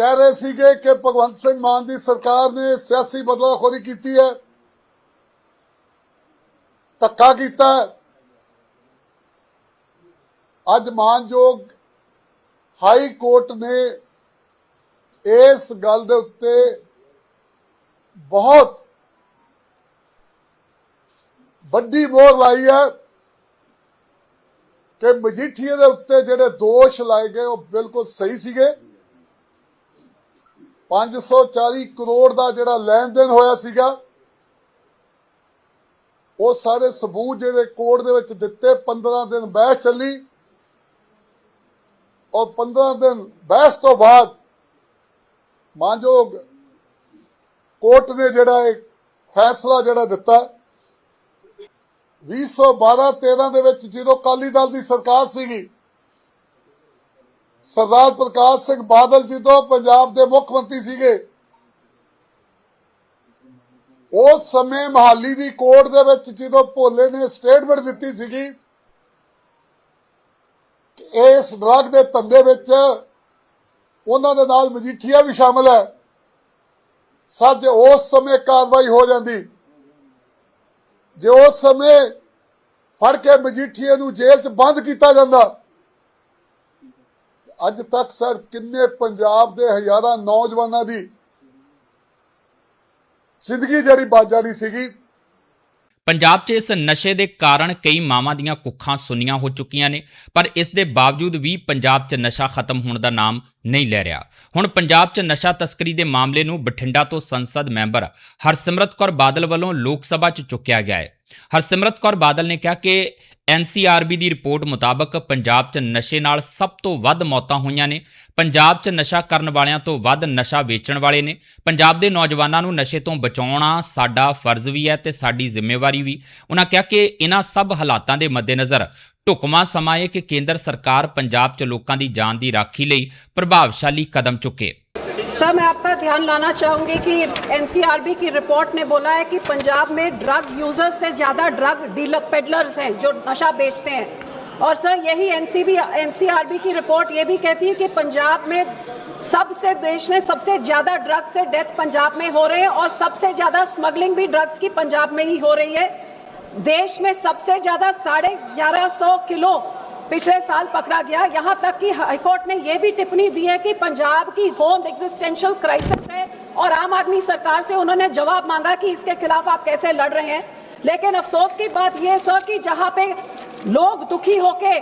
ਕਹਿ ਰਹੇ ਸੀਗੇ ਕਿ ਭਗਵੰਤ ਸਿੰਘ ਮਾਨ ਦੀ ਸਰਕਾਰ ਨੇ ਸਿਆਸੀ ਬਦਲਾਖੋਰੀ ਕੀਤੀ ਹੈ। ਧੱਕਾ ਕੀਤਾ ਅੱਜ ਮਾਨਯੋਗ ਹਾਈ ਕੋਰਟ ਨੇ ਇਸ ਗੱਲ ਦੇ ਉੱਤੇ ਬਹੁਤ ਵੱਡੀ ਮੋਹਰ ਲਾਈ ਹੈ ਕਿ ਮਜੀਠੀਏ ਦੇ ਉੱਤੇ ਜਿਹੜੇ ਦੋਸ਼ ਲਾਏ ਗਏ ਉਹ ਬਿਲਕੁਲ ਸਹੀ ਸੀਗੇ। 540 ਕਰੋੜ ਦਾ ਜਿਹੜਾ ਲੈਣ ਦੇਣ ਹੋਇਆ ਸੀਗਾ, ਉਹ ਸਾਰੇ ਸਬੂਤ ਜਿਹੜੇ ਕੋਰਟ ਦੇ ਵਿੱਚ ਦਿੱਤੇ 15 ਦਿਨ ਬਹਿਸ ਚੱਲੀ। ਔਰ 15 ਦਿਨ ਬਹਿਸ ਤੋਂ ਬਾਅਦ ਮਾਨਯੋਗ ਕੋਰਟ ਨੇ ਜਿਹੜਾ ਇਹ ਫੈਸਲਾ ਜਿਹੜਾ ਦਿੱਤਾ 2012-13 ਦੇ ਵਿੱਚ ਜਦੋਂ ਅਕਾਲੀ ਦਲ ਦੀ ਸਰਕਾਰ ਸੀਗੀ ਸਰਦਾਰ ਪ੍ਰਕਾਸ਼ ਸਿੰਘ ਬਾਦਲ ਜਦੋਂ ਪੰਜਾਬ ਦੇ ਮੁੱਖ ਮੰਤਰੀ ਸੀਗੇ। ਉਸ ਸਮੇਂ ਮਹਾਲੀ ਦੀ ਕੋਰਟ ਦੇ ਵਿੱਚ ਜਦੋਂ ਭੋਲੇ ਨੇ ਸਟੇਟਮੈਂਟ ਦਿੱਤੀ ਸੀਗੀ ਕਿ ਇਸ ਡਰੱਗ ਦੇ ਧੰਦੇ ਵਿੱਚ ਉਹਨਾਂ ਦੇ ਨਾਲ ਮਜੀਠੀਆ ਵੀ ਸ਼ਾਮਲ ਹੈ। ਸੱਜ ਉਸ ਸਮੇਂ ਕਾਰਵਾਈ ਹੋ ਜਾਂਦੀ। ਜੇ ਉਸ ਸਮੇਂ ਫੜ ਕੇ ਮਜੀਠੀਏ ਨੂੰ ਜੇਲ੍ਹ 'ਚ ਬੰਦ ਕੀਤਾ ਜਾਂਦਾ ਅੱਜ ਤੱਕ ਸਰ ਕਿੰਨੇ ਪੰਜਾਬ ਦੇ ਹਜ਼ਾਰਾਂ ਨੌਜਵਾਨਾਂ ਦੀ ਜ਼ਿੰਦਗੀ ਜਿਹੜੀ ਬਾਜਾਰੀ ਸੀਗੀ। ਪੰਜਾਬ 'ਚ ਇਸ ਨਸ਼ੇ ਦੇ ਕਾਰਨ ਕਈ ਮਾਵਾਂ ਦੀਆਂ ਕੁੱਖਾਂ ਸੁਨੀਆਂ ਹੋ ਚੁੱਕੀਆਂ ਨੇ, ਪਰ ਇਸ ਦੇ ਬਾਵਜੂਦ ਵੀ ਪੰਜਾਬ 'ਚ ਨਸ਼ਾ ਖਤਮ ਹੋਣ ਦਾ ਨਾਮ ਨਹੀਂ ਲੈ ਰਿਹਾ। ਹੁਣ ਪੰਜਾਬ 'ਚ ਨਸ਼ਾ ਤਸਕਰੀ ਦੇ ਮਾਮਲੇ ਨੂੰ ਬਠਿੰਡਾ ਤੋਂ ਸੰਸਦ ਮੈਂਬਰ ਹਰਸਿਮਰਤ ਕੌਰ ਬਾਦਲ ਵੱਲੋਂ ਲੋਕ ਸਭਾ 'ਚ ਚੁੱਕਿਆ ਗਿਆ ਹੈ। ਹਰਸਿਮਰਤ ਕੌਰ ਬਾਦਲ ਨੇ ਕਿਹਾ ਕਿ ਐਨਸੀਆਰਬੀ ਦੀ ਰਿਪੋਰਟ ਮੁਤਾਬਕ ਪੰਜਾਬ 'ਚ ਨਸ਼ੇ ਨਾਲ ਸਭ ਤੋਂ ਵੱਧ ਮੌਤਾਂ ਹੋਈਆਂ ਨੇ। ਪੰਜਾਬ 'ਚ ਨਸ਼ਾ ਕਰਨ ਵਾਲਿਆਂ ਤੋਂ ਵੱਧ ਨਸ਼ਾ ਵੇਚਣ ਵਾਲੇ ਨੇ। ਪੰਜਾਬ ਦੇ ਨੌਜਵਾਨਾਂ ਨੂੰ ਨਸ਼ੇ ਤੋਂ ਬਚਾਉਣਾ ਸਾਡਾ ਫਰਜ਼ ਵੀ ਹੈ ਤੇ ਸਾਡੀ ਜ਼ਿੰਮੇਵਾਰੀ ਵੀ। ਉਹਨਾਂ ਕਿਹਾ ਕਿ ਇਹਨਾਂ ਸਭ ਹਾਲਾਤਾਂ ਦੇ ਮੱਦੇਨਜ਼ਰ ਢੁਕਵਾਂ ਸਮਾਂ ਹੈ ਕਿ ਕੇਂਦਰ ਸਰਕਾਰ ਪੰਜਾਬ 'ਚ ਲੋਕਾਂ ਦੀ ਜਾਨ ਦੀ ਰਾਖੀ ਲਈ ਪ੍ਰਭਾਵਸ਼ਾਲੀ ਕਦਮ ਚੁੱਕੇ सर मैं आपका ध्यान लाना चाहूंगी कि एनसीआरबी की रिपोर्ट ने बोला है कि पंजाब में ड्रग यूजर्स से ज्यादा ड्रग डीलर पेडलर्स हैं जो नशा बेचते हैं और सर यही एनसीबी एनसीआरबी की रिपोर्ट ये भी कहती है कि पंजाब में सबसे देश में सबसे ज्यादा ड्रग्स से डेथ पंजाब में हो रहे हैं और सबसे ज्यादा स्मगलिंग भी ड्रग्स की पंजाब में ही हो रही है देश में सबसे ज़्यादा साढ़े ग्यारह सौ किलो पिछले साल पकड़ा गया। यहाँ तक कि हाईकोर्ट ने यह भी टिप्पणी दी है कि पंजाब की होम एग्जिस्टेंशियल क्राइसिस है और आम आदमी सरकार से उन्होंने जवाब मांगा कि इसके खिलाफ आप कैसे लड़ रहे हैं। लेकिन अफसोस की बात यह सर, कि जहाँ पे लोग दुखी होके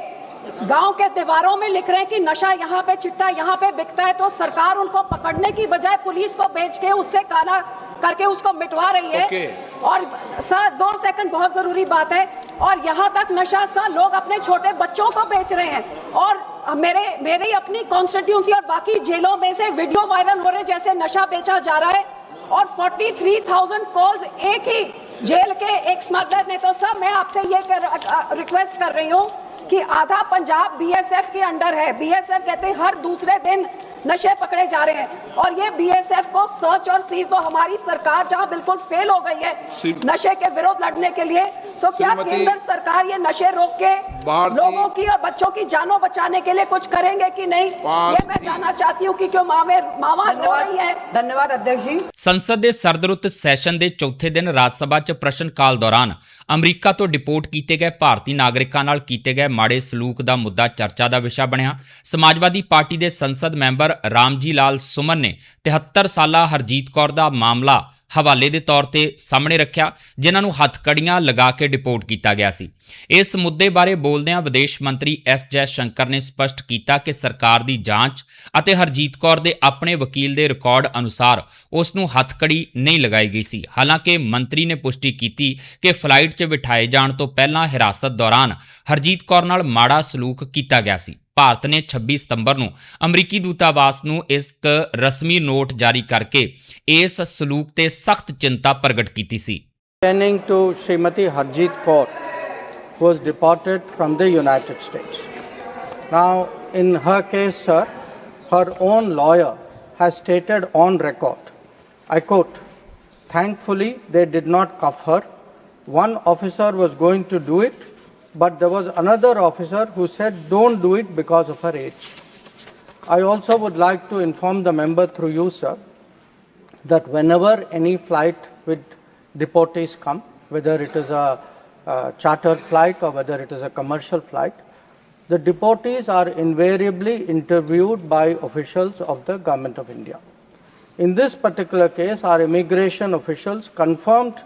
गाँव के दीवारों में लिख रहे हैं कि नशा यहाँ पे चिट्टा यहाँ पे बिकता है तो सरकार उनको पकड़ने की बजाय पुलिस को भेज के उससे काला करके उसको मिटवा रही है। okay. और सर दो सेकंड बहुत ज़रूरी बात है। और यहाँ तक नशा सर लोग अपने छोटे बच्चों को बेच रहे हैं। और मेरे मेरे अपनी कॉन्स्टिट्यूंसी और बाकी जेलों में से वीडियो वायरल हो रहे हैं जैसे नशा बेचा जा रहा है। और 43,000 कॉल्स एक ही जेल के एक स्मगलर ने तो सर मैं आपसे ये कर, रिक्वेस्ट कर रही हूँ कि आधा पंजाब बीएसएफ के अंडर है बीएसएफ कहते हैं हर दूसरे दिन नशे पकड़े जा रहे हैं और ये बीएसएफ को सर्च और सीज तो हमारी सरकार जहां बिल्कुल फेल हो गई है नशे के विरोध लड़ने के लिए तो क्या केंद्र सरकार ये नशे रोक के लोगों की और बच्चों की जानों बचाने के लिए कुछ करेंगे कि नहीं ये मैं जानना चाहती हूँ कि क्यों मावे मावा रो रही है ਧੰਨਵਾਦ ਅਧਿਕਸ਼ ਜੀ ਸੰਸਦ ਦੇ ਸਰਦਰੁੱਤ ਸੈਸ਼ਨ ਦੇ ਚੌਥੇ ਦਿਨ ਰਾਜ ਸਭਾ 'ਚ ਪ੍ਰਸ਼ਨ ਕਾਲ ਦੌਰਾਨ ਅਮਰੀਕਾ ਤੋਂ ਡਿਪੋਰਟ ਕੀਤੇ ਗਏ ਭਾਰਤੀ ਨਾਗਰਿਕਾਂ ਨਾਲ ਕੀਤੇ ਗਏ ਮਾੜੇ ਸਲੂਕ ਦਾ ਮੁੱਦਾ ਚਰਚਾ ਦਾ ਵਿਸ਼ਾ ਬਣਿਆ ਸਮਾਜਵਾਦੀ ਪਾਰਟੀ ਦੇ ਸੰਸਦ ਮੈਂਬਰ ਰਾਮਜੀ ਲਾਲ ਸੁਮਨ ਨੇ 73 ਸਾਲਾ ਹਰਜੀਤ ਕੌਰ ਦਾ ਮਾਮਲਾ ਹਵਾਲੇ ਦੇ ਤੌਰ ਤੇ ਸਾਹਮਣੇ ਰੱਖਿਆ, ਜਿਨ੍ਹਾਂ ਨੂੰ ਹੱਥਕੜੀਆਂ ਲਗਾ ਕੇ ਡਿਪੋਰਟ ਕੀਤਾ ਗਿਆ ਸੀ। ਇਸ ਮੁੱਦੇ ਬਾਰੇ ਬੋਲਦਿਆਂ ਵਿਦੇਸ਼ ਮੰਤਰੀ ਐਸ ਜੈ ਸ਼ੰਕਰ ਨੇ ਸਪਸ਼ਟ ਕੀਤਾ ਕਿ ਸਰਕਾਰ ਦੀ ਜਾਂਚ ਅਤੇ ਹਰਜੀਤ ਕੌਰ ਦੇ ਆਪਣੇ ਵਕੀਲ ਦੇ ਰਿਕਾਰਡ ਅਨੁਸਾਰ ਉਸ ਨੂੰ ਹੱਥਕੜੀ ਨਹੀਂ ਲਗਾਈ ਗਈ ਸੀ। ਹਾਲਾਂਕਿ ਮੰਤਰੀ ਨੇ ਪੁਸ਼ਟੀ ਕੀਤੀ ਕਿ ਫਲਾਈਟ 'ਚ ਬਿਠਾਏ ਜਾਣ ਤੋਂ ਪਹਿਲਾਂ ਹਿਰਾਸਤ ਦੌਰਾਨ ਹਰਜੀਤ ਕੌਰ ਨਾਲ ਮਾੜਾ ਸਲੂਕ ਕੀਤਾ ਗਿਆ ਸੀ। ਭਾਰਤ ਨੇ 26 ਸਤੰਬਰ ਨੂੰ ਅਮਰੀਕੀ ਦੂਤਾਵਾਸ ਨੂੰ ਇੱਕ ਰਸਮੀ ਨੋਟ ਜਾਰੀ ਕਰਕੇ ਇਸ ਸਲੂਕ ਤੇ ਸਖਤ ਚਿੰਤਾ ਪ੍ਰਗਟ ਕੀਤੀ ਸੀ Pertaining to Srimati Harjeet Kaur, who was deported from the United States. Now, in her case, sir, her own lawyer has stated on record, I quote, thankfully they did not cuff her. One officer was going to do it, but there was another officer who said, don't do it because of her age. I also would like to inform the member through you, sir, that whenever any flight with deportees come, whether it is a, uh chartered flight or whether it is a commercial flight, the deportees are invariably interviewed by officials of the Government of India. In this particular case, our immigration officials confirmed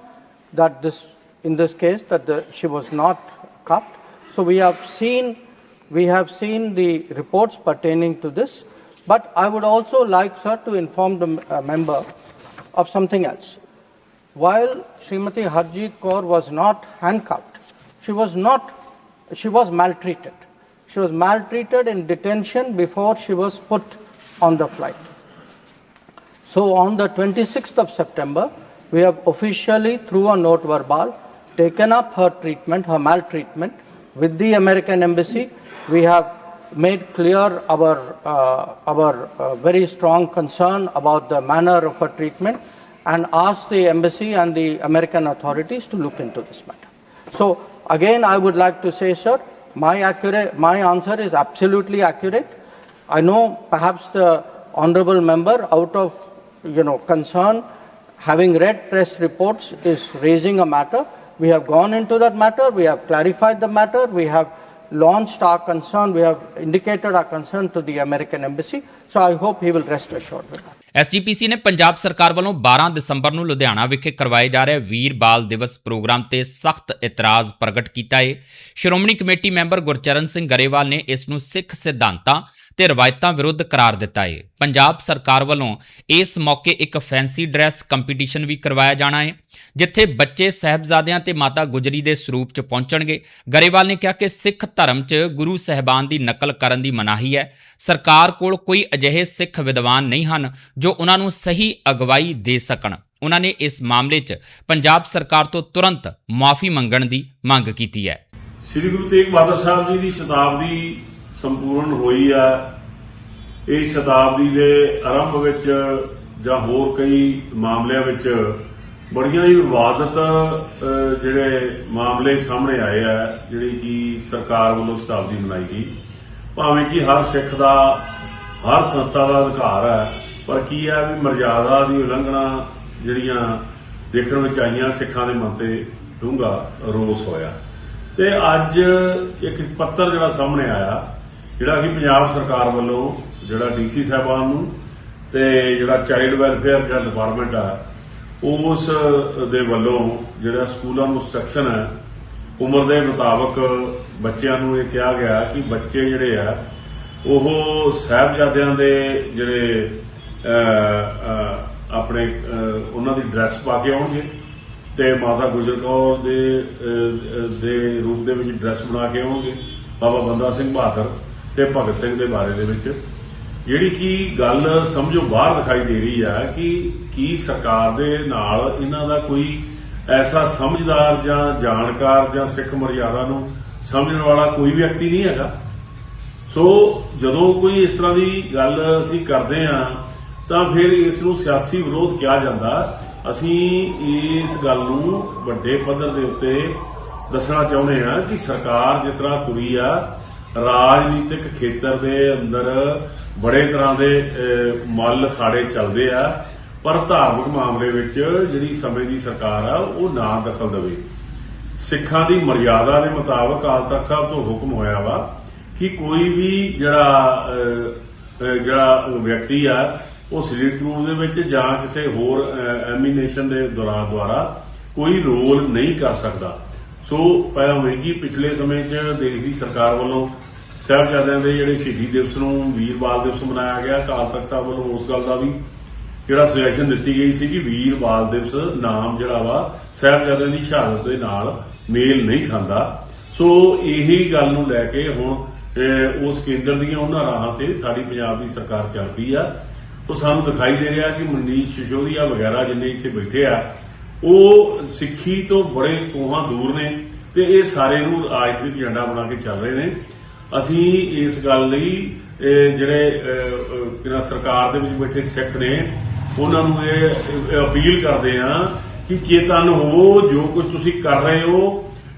that this, in this case, that the, she was not cuffed. So we have seen, we have seen the reports pertaining to this. But I would also like, sir, to inform the uh, member of something else. While Srimati Harjeet Kaur was not handcuffed, she was not, she was maltreated. She was maltreated in detention before she was put on the flight. So on the 26th of September, we have officially, through a note verbal, taken up her treatment, her maltreatment, with the American Embassy. We have made clear our, uh, our uh, very strong concern about the manner of her treatment and asked the embassy and the American authorities to look into this matter. So, again, I would like to say, sir, my, accurate, my answer is absolutely accurate. I know perhaps the honorable member, out of you know concern, having read press reports, is raising a matter. We have gone into that matter. We have clarified the matter. We have launched our concern. We have indicated our concern to the American embassy. So I hope he will rest assured with that. SGPC ਨੇ ਪੰਜਾਬ ਸਰਕਾਰ ਵੱਲੋਂ 12 ਦਸੰਬਰ ਨੂੰ ਲੁਧਿਆਣਾ ਵਿਖੇ ਕਰਵਾਏ ਜਾ ਰਹੇ ਵੀਰ ਬਾਲ ਦਿਵਸ programme ਤੇ ਸਖਤ ਇਤਰਾਜ਼ ਪ੍ਰਗਟ ਕੀਤਾ ਹੈ ਸ਼੍ਰੋਮਣੀ ਕਮੇਟੀ ਮੈਂਬਰ ਗੁਰਚਰਨ ਸਿੰਘ ਗਰੇਵਾਲ ਨੇ ਇਸ ਨੂੰ ਸਿੱਖ ਸਿਧਾਂਤਾਂ ਤੇ ਰਵਾਇਤਾਂ ਵਿਰੁੱਧ ਕਰਾਰ ਦਿੱਤਾ ਹੈ ਪੰਜਾਬ ਸਰਕਾਰ ਵੱਲੋਂ ਇਸ ਮੌਕੇ ਇੱਕ ਫੈਂਸੀ ਡਰੈਸ ਕੰਪੀਟੀਸ਼ਨ ਵੀ ਕਰਵਾਇਆ ਜਾਣਾ ਹੈ ਜਿੱਥੇ ਬੱਚੇ, ਸਹਿਬਜ਼ਾਦਿਆਂ ਤੇ ਮਾਤਾ ਗੁਜਰੀ ਦੇ ਸਰੂਪ 'ਚ ਪਹੁੰਚਣਗੇ। ਗਰੇਵਾਲ ਨੇ ਕਿਹਾ ਕਿ ਸਿੱਖ ਧਰਮ 'ਚ ਗੁਰੂ ਸਹਿਬਾਨ ਦੀ ਨਕਲ ਕਰਨ ਦੀ ਮਨਾਹੀ ਹੈ। ਸਰਕਾਰ ਕੋਲ ਕੋਈ ਅਜਿਹੇ ਸਿੱਖ ਵਿਦਵਾਨ ਨਹੀਂ ਹਨ ਜੋ ਉਹਨਾਂ ਨੂੰ ਸਹੀ ਅਗਵਾਈ ਦੇ ਸਕਣ। ਉਹਨਾਂ ਨੇ ਇਸ ਮਾਮਲੇ 'ਚ ਪੰਜਾਬ ਸਰਕਾਰ ਤੋਂ ਤੁਰੰਤ ਮਾਫੀ ਮੰਗਣ ਦੀ ਮੰਗ ਕੀਤੀ ਹੈ। ਸ੍ਰੀ ਗੁਰੂ ਤੇਗ ਬਹਾਦਰ ਸਾਹਿਬ ਜੀ ਦੀ ਸ਼ਤਾਬਦੀ ਸੰਪੂਰਨ ਹੋਈ ਆ। ਇਸ ਸ਼ਤਾਬਦੀ ਦੇ ਆਰੰਭ ਵਿੱਚ ਜਾਂ ਹੋਰ ਕਈ ਮਾਮਲਿਆਂ ਵਿੱਚ ਬੜੀਆਂ ਹੀ ਵਿਵਾਦਤ ਜਿਹੜੇ ਮਾਮਲੇ ਸਾਹਮਣੇ ਆਏ ਆ, ਜਿਹੜੀ ਕਿ ਸਰਕਾਰ ਵੱਲੋਂ ਸ਼ਤਾਬਦੀ ਮਨਾਈ ਗਈ। ਭਾਵੇਂ ਕਿ ਹਰ ਸਿੱਖ ਦਾ, ਹਰ ਸੰਸਥਾ ਦਾ ਅਧਿਕਾਰ ਹੈ ਪਰ ਕੀ ਆ ਵੀ ਮਰਜ਼ਾਦਾ ਦੀ ਉਲੰਘਣਾ ਜਿਹੜੀਆਂ ਦੇਖਣ ਵਿੱਚ ਆਈਆਂ ਸਿੱਖਾਂ ਦੇ ਮਨ ਤੇ ਡੂੰਘਾ ਰੋਸ ਹੋਇਆ। ਤੇ ਅੱਜ ਇੱਕ ਪੱਤਰ ਜਿਹੜਾ ਸਾਹਮਣੇ ਆਇਆ ਜਿਹੜਾ ਕਿ ਪੰਜਾਬ ਸਰਕਾਰ ਵੱਲੋਂ ਜਿਹੜਾ ਡੀਸੀ ਸਾਹਿਬਾਨ ਨੂੰ ਤੇ ਜਿਹੜਾ ਚਾਈਲਡ ਵੈਲਫੇਅਰ ਦਾ ਡਿਪਾਰਟਮੈਂਟ ਆ ਉਸ ਦੇ ਵੱਲੋਂ ਜਿਹੜਾ ਸਕੂਲਾਂ ਨੂੰ ਇੰਸਟਰਕਸ਼ਨ ਹੈ ਉਮਰ ਦੇ ਮੁਤਾਬਕ ਬੱਚਿਆਂ ਨੂੰ ਇਹ ਕਿਹਾ ਗਿਆ ਕਿ ਬੱਚੇ ਜਿਹੜੇ ਆ ਉਹ ਸਾਹਿਬਜ਼ਾਦਿਆਂ ਦੇ ਜਿਹੜੇ ਆਪਣੇ ਅਹ, ਉਹਨਾਂ ਦੀ ਡਰੈਸ ਪਾ ਕੇ ਆਉਣਗੇ ਤੇ ਮਾਤਾ ਗੁਜਰ ਕੌਰ ਦੇ ਦੇ ਰੂਪ ਦੇ ਵਿੱਚ ਡਰੈਸ ਬਣਾ ਕੇ ਆਉਣਗੇ। ਬਾਬਾ ਬੰਦਾ ਸਿੰਘ ਬਹਾਦਰ ਤੇ ਭਗਤ ਸਿੰਘ ਦੇ ਬਾਰੇ ਦੇ ਵਿੱਚ, ਜਿਹੜੀ ਕਿ ਗੱਲ ਸਮਝੋ ਬਾਹਰ ਦਿਖਾਈ ਦੇ ਰਹੀ ਆ ਕਿ ਕੀ ਸਰਕਾਰ ਦੇ ਨਾਲ ਇਹਨਾਂ ਦਾ ਕੋਈ ਐਸਾ ਸਮਝਦਾਰ ਜਾਂ ਜਾਣਕਾਰ ਜਾਂ ਸਿੱਖ ਮਰਿਆਦਾ ਨੂੰ ਸਮਝਣ ਵਾਲਾ ਕੋਈ ਵਿਅਕਤੀ ਨਹੀਂ ਹੈਗਾ। ਸੋ ਜਦੋਂ ਕੋਈ ਇਸ ਤਰ੍ਹਾਂ ਦੀ ਗੱਲ ਅਸੀਂ ਕਰਦੇ ਆ ਤਾਂ ਫਿਰ ਇਸ ਨੂੰ ਸਿਆਸੀ ਵਿਰੋਧ ਕਿਹਾ ਜਾਂਦਾ। ਅਸੀਂ ਇਸ ਗੱਲ ਨੂੰ ਵੱਡੇ ਪੱਧਰ ਦੇ ਉੱਤੇ ਦੱਸਣਾ ਚਾਹੁੰਦੇ ਹਾਂ ਕਿ ਸਰਕਾਰ ਜਿਸ ਤਰ੍ਹਾਂ ਤੁਰੀ ਆ ਰਾਜਨੀਤਿਕ ਖੇਤਰ ਦੇ ਅੰਦਰ ਬੜੇ ਤਰ੍ਹਾਂ ਦੇ ਮੱਲ ਖਾੜੇ ਚੱਲਦੇ ਆ ਪਰ ਧਾਰਮਿਕ ਮਾਮਲੇ ਵਿੱਚ ਜਿਹੜੀ ਸਮੇਂ ਦੀ ਸਰਕਾਰ ਆ ਉਹ ਨਾ ਦਖਲ ਦੇਵੇ। ਸਿੱਖਾਂ ਦੀ ਮਰਿਆਦਾ ਦੇ ਮੁਤਾਬਕ ਅਕਾਲ ਤਖਤ ਸਾਹਿਬ ਤੋਂ ਹੁਕਮ ਹੋਇਆ ਵਾ ਕਿ ਕੋਈ ਵੀ ਜਿਹੜਾ ਅਹ, ਜਿਹੜਾ ਵਿਅਕਤੀ ਆ ਉਹ ਸਰੀਰਕ ਰੂਪ ਦੇ ਵਿੱਚ ਜਾਂ ਕਿਸੇ ਹੋਰ ਐਮੀਨੇਸ਼ਨ ਦੇ ਦੌਰਾਨ ਦੁਆਰਾ ਕੋਈ ਰੋਲ ਨਹੀਂ ਕਰ ਸਕਦਾ। ਸੋ ਭਾਵੇਂ ਕਿ ਪਿਛਲੇ ਸਮੇਂ 'ਚ ਦੇਸ਼ ਦੀ ਸਰਕਾਰ ਵੱਲੋਂ ਸਾਹਿਬਜ਼ਾਦਿਆਂ ਦੇ ਜਿਹੜੇ ਸ਼ਹੀਦੀ ਦਿਵਸ ਨੂੰ ਵੀਰ ਬਾਲ ਦਿਵਸ ਮਨਾਇਆ ਗਿਆ, ਅਕਾਲ ਤਖਤ ਸਾਹਿਬ ਵੱਲੋਂ ਉਸ ਗੱਲ ਦਾ ਵੀ ਜਿਹੜਾ ਸੁਜੈਸ਼ਨ ਦਿੱਤੀ ਗਈ ਸੀ ਕਿ ਵੀਰ ਬਾਲ ਦਿਵਸ ਨਾਮ ਜਿਹੜਾ ਵਾ ਸਾਹਿਬਜ਼ਾਦਿਆਂ ਦੀ ਸ਼ਹਾਦਤ ਦੇ ਨਾਲ ਮੇਲ ਨਹੀਂ ਖਾਂਦਾ। ਸੋ ਇਹੀ ਗੱਲ ਨੂੰ ਲੈ ਕੇ ਹੁਣ ਉਸ ਕੇਂਦਰ ਦੀਆਂ ਉਹਨਾਂ ਰਾਹਾਂ ਤੇ ਸਾਡੀ ਪੰਜਾਬ ਦੀ ਸਰਕਾਰ ਚੱਲ ਪਈ ਆ। ਉਹ ਸਾਨੂੰ ਦਿਖਾਈ ਦੇ ਰਿਹਾ ਕਿ ਮਨੀਸ਼ ਸਿਸੋਦੀਆ ਵਗੈਰਾ ਜਿੰਨੇ ਇੱਥੇ ਬੈਠੇ ਆ ਉਹ ਸਿੱਖੀ ਤੋਂ ਬੜੇ ਕੋਹਾਂ ਦੂਰ ਨੇ ਤੇ ਇਹ ਸਾਰੇ ਨੂੰ ਰਾਜਨੀਤਿਕ ਏਜੰਡਾ ਬਣਾ ਕੇ ਚੱਲ ਰਹੇ ਨੇ। ਅਸੀਂ ਇਸ ਗੱਲ ਲਈ ਜਿਹੜੇ ਅਹ, ਸਰਕਾਰ ਦੇ ਵਿੱਚ ਬੈਠੇ ਸਿੱਖ ਨੇ ਉਹਨਾਂ ਨੂੰ ਇਹ ਅਪੀਲ ਕਰਦੇ ਆ ਕਿ ਚੇਤਨ ਹੋਵੋ ਜੋ ਕੁਝ ਤੁਸੀਂ ਕਰ ਰਹੇ ਹੋ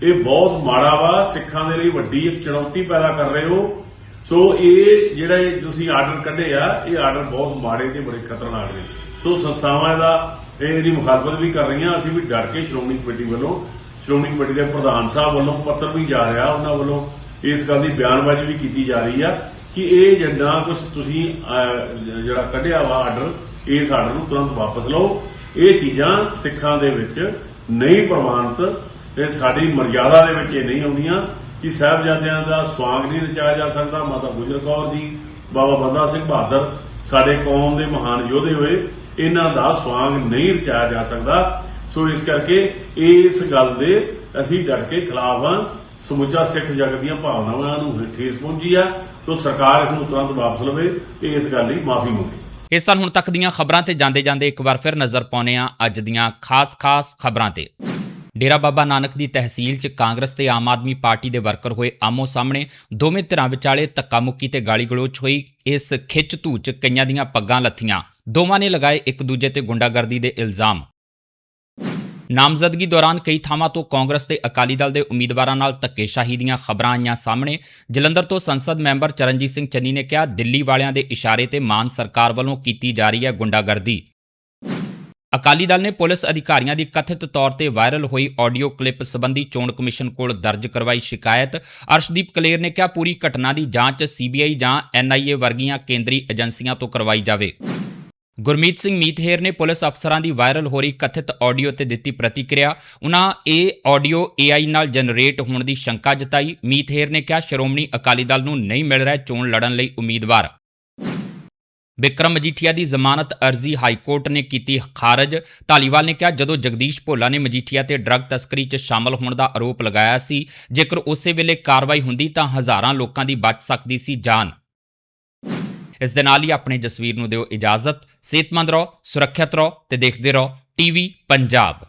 ਇਹ ਬਹੁਤ ਮਾੜਾ ਵਾ ਸਿੱਖਾਂ ਦੇ ਲਈ ਵੱਡੀ ਇੱਕ ਚੁਣੌਤੀ ਪੈਦਾ ਕਰ ਰਹੇ ਹੋ। ਸੋ ਇਹ ਜਿਹੜਾ ਤੁਸੀਂ ਆਰਡਰ ਕੱਢੇ ਆ ਇਹ ਆਰਡਰ ਬਹੁਤ ਮਾੜੇ ਤੇ ਬੜੇ ਖਤਰਨਾਕ ਨੇ। ਸੋ ਸੰਸਥਾਵਾਂ ਦਾ ਇਹ ਇਹਦੀ ਮੁਖਾਲਫਤ ਵੀ ਕਰ ਰਹੀਆਂ, ਅਸੀਂ ਵੀ ਡਰ ਕੇ ਸ਼੍ਰੋਮਣੀ ਕਮੇਟੀ ਵੱਲੋਂ, ਸ਼੍ਰੋਮਣੀ ਕਮੇਟੀ ਦੇ ਪ੍ਰਧਾਨ ਸਾਹਿਬ ਵੱਲੋਂ ਪੱਤਰ ਵੀ ਜਾ ਰਿਹਾ, ਉਹਨਾਂ ਵੱਲੋਂ ਇਸ ਗੱਲ ਦੀ ਬਿਆਨਬਾਜ਼ੀ ਵੀ ਕੀਤੀ ਜਾ ਰਹੀ ਆ ਕਿ ਇਹ ਜਿੱਦਾਂ ਕੁਝ ਤੁਸੀਂ ਜਿਹੜਾ ਕੱਢਿਆ ਵਾ ਆਰਡਰ ਇਸ ਆਰਡਰ ਨੂੰ ਤੁਰੰਤ ਵਾਪਸ ਲਓ। ਇਹ ਚੀਜ਼ਾਂ ਸਿੱਖਾਂ ਦੇ ਵਿੱਚ ਨਹੀਂ ਪ੍ਰਮਾਣਿਤ ਇਹ ਸਾਡੀ ਮਰਜ਼ਾਦਾ ਦੇ ਵਿੱਚ ਇਹ ਨਹੀਂ ਆਉਂਦੀਆਂ ਕਿ ਸਾਹਿਬਜ਼ਾਦਿਆਂ ਦਾ ਸਵਾਂਗ ਨਹੀਂ ਰਚਾਇਆ ਜਾ ਸਕਦਾ। ਮਾਤਾ ਗੁਜਰ ਕੌਰ ਜੀ, ਬਾਬਾ ਬੰਦਾ ਸਿੰਘ ਬਹਾਦਰ, ਸਾਡੇ ਕੌਮ ਦੇ ਮਹਾਨ ਯੋਧੇ ਹੋਏ ਇਹਨਾਂ ਦਾ ਸਵਾਂਗ ਨਹੀਂ ਰਚਾਇਆ ਜਾ ਸਕਦਾ। ਸੋ ਇਸ ਕਰਕੇ ਇਸ ਗੱਲ ਦੇ ਅਸੀਂ ਡਟ ਕੇ ਖਿਲਾਫ ਹਾਂ। ਸਮੁੱਚਾ ਸਿੱਖ ਜਗਤ ਦੀਆਂ ਭਾਵਨਾਵਾਂ ਨੂੰ ਠੇਸ ਪਹੁੰਚੀ ਆ। ਤੋਂ ਸਰਕਾਰ ਇਸ ਨੂੰ ਤੁਰੰਤ ਵਾਪਸ ਲਵੇ ਤੇ ਇਸ ਗੱਲ ਲਈ ਮਾਫੀ ਮੰਗੇ। ਇਸ ਸਨ ਹੁਣ ਤੱਕ ਦੀਆਂ ਖਬਰਾਂ ਤੇ ਜਾਂਦੇ ਜਾਂਦੇ ਇੱਕ ਵਾਰ ਫਿਰ ਨਜ਼ਰ ਪਾਉਂਦੇ ਹਾਂ ਅੱਜ ਦੀਆਂ ਖਾਸ-ਖਾਸ ਖਬਰਾਂ ਤੇ। ਡੇਰਾ ਬਾਬਾ ਨਾਨਕ ਦੀ ਤਹਿਸੀਲ 'ਚ ਕਾਂਗਰਸ ਤੇ ਆਮ ਆਦਮੀ ਪਾਰਟੀ ਦੇ ਵਰਕਰ ਹੋਏ ਆਮੋ ਸਾਹਮਣੇ ਦੋਵੇਂ ਧਿਰਾਂ ਵਿਚਾਲੇ ਧੱਕਾ ਮੁੱਕੀ ਤੇ ਗਾਲੀ ਗਲੋਚ ਹੋਈ। ਇਸ ਖਿੱਚ ਧੂ 'ਚ ਕਈਆਂ ਦੀਆਂ ਪੱਗਾਂ ਲੱਥੀਆਂ। ਦੋਵਾਂ ਨੇ ਲਗਾਏ ਇੱਕ ਦੂਜੇ ਤੇ ਗੁੰਡਾਗਰਦੀ ਦੇ ਇਲਜ਼ਾਮ। ਨਾਮਜ਼ਦਗੀ ਦੌਰਾਨ ਕਈ ਥਾਵਾਂ ਤੋਂ ਕਾਂਗਰਸ ਤੇ ਅਕਾਲੀ ਦਲ ਦੇ ਉਮੀਦਵਾਰਾਂ ਨਾਲ ਧੱਕੇਸ਼ਾਹੀ ਦੀਆਂ ਖਬਰਾਂ ਆਈਆਂ ਸਾਹਮਣੇ। ਜਲੰਧਰ ਤੋਂ ਸੰਸਦ ਮੈਂਬਰ ਚਰਨਜੀਤ ਸਿੰਘ ਚੰਨੀ ਨੇ ਕਿਹਾ, ਦਿੱਲੀ ਵਾਲਿਆਂ ਦੇ ਇਸ਼ਾਰੇ ਤੇ ਮਾਨ ਸਰਕਾਰ ਵੱਲੋਂ ਕੀਤੀ ਜਾ ਰਹੀ ਹੈ ਗੁੰਡਾਗਰਦੀ। ਅਕਾਲੀ ਦਲ ਨੇ ਪੁਲਿਸ ਅਧਿਕਾਰੀਆਂ ਦੀ ਕਥਿਤ ਤੌਰ ਤੇ ਵਾਇਰਲ ਹੋਈ ਆਡੀਓ ਕਲਿੱਪ ਸੰਬੰਧੀ ਚੋਣ ਕਮਿਸ਼ਨ ਕੋਲ ਦਰਜ ਕਰਵਾਈ ਸ਼ਿਕਾਇਤ। ਅਰਸ਼ਦੀਪ ਕਲੇਰ ਨੇ ਕਿਹਾ, ਪੂਰੀ ਘਟਨਾ ਦੀ ਜਾਂਚ ਸੀਬੀਆਈ ਜਾਂ ਐਨਆਈਏ ਵਰਗੀਆਂ ਕੇਂਦਰੀ ਏਜੰਸੀਆਂ ਤੋਂ ਕਰਵਾਈ ਜਾਵੇ। ਗੁਰਮੀਤ ਸਿੰਘ ਮੀਤਹੇਰ ਨੇ ਪੁਲਿਸ ਅਫਸਰਾਂ ਦੀ ਵਾਇਰਲ ਹੋ ਰਹੀ ਕਥਿਤ ਆਡੀਓ ਤੇ ਦਿੱਤੀ ਪ੍ਰਤੀਕਿਰਿਆ। ਉਹਨਾਂ ਇਹ ਆਡੀਓ AI ਨਾਲ ਜਨਰੇਟ ਹੋਣ ਦੀ ਸ਼ੰਕਾ ਜਤਾਈ। ਮੀਤਹੇਰ ਨੇ ਕਿਹਾ, ਸ਼੍ਰੋਮਣੀ ਅਕਾਲੀ ਦਲ ਨੂੰ ਨਹੀਂ ਮਿਲ ਰਿਹਾ ਚੋਣ ਲੜਨ ਲਈ ਉਮੀਦਵਾਰ। ਵਿਕਰਮ ਮਜੀਠੀਆ ਦੀ ਜ਼ਮਾਨਤ ਅਰਜ਼ੀ ਹਾਈ ਕੋਰਟ ਨੇ ਕੀਤੀ ਖਾਰਜ। ਧਾਲੀਵਾਲ ਨੇ ਕਿਹਾ, ਜਦੋਂ ਜਗਦੀਸ਼ ਭੋਲਾ ਨੇ ਮਜੀਠੀਆ ਤੇ ਡਰੱਗ ਤਸਕਰੀ 'ਚ ਸ਼ਾਮਲ ਹੋਣ ਦਾ ਆਰੋਪ ਲਗਾਇਆ ਸੀ, ਜੇਕਰ ਉਸੇ ਵੇਲੇ ਕਾਰਵਾਈ ਹੁੰਦੀ ਤਾਂ ਹਜ਼ਾਰਾਂ ਲੋਕਾਂ ਦੀ ਬਚ ਸਕਦੀ ਸੀ ਜਾਨ। ਇਸ ਦੇ ਨਾਲ ਹੀ ਆਪਣੇ ਜਸਵੀਰ ਨੂੰ ਦਿਓ ਇਜਾਜ਼ਤ। ਸਿਹਤਮੰਦ ਰਹੋ, ਸੁਰੱਖਿਅਤ ਰਹੋ ਤੇ ਦੇਖਦੇ ਰਹੋ, ਟੀਵੀ ਪੰਜਾਬ।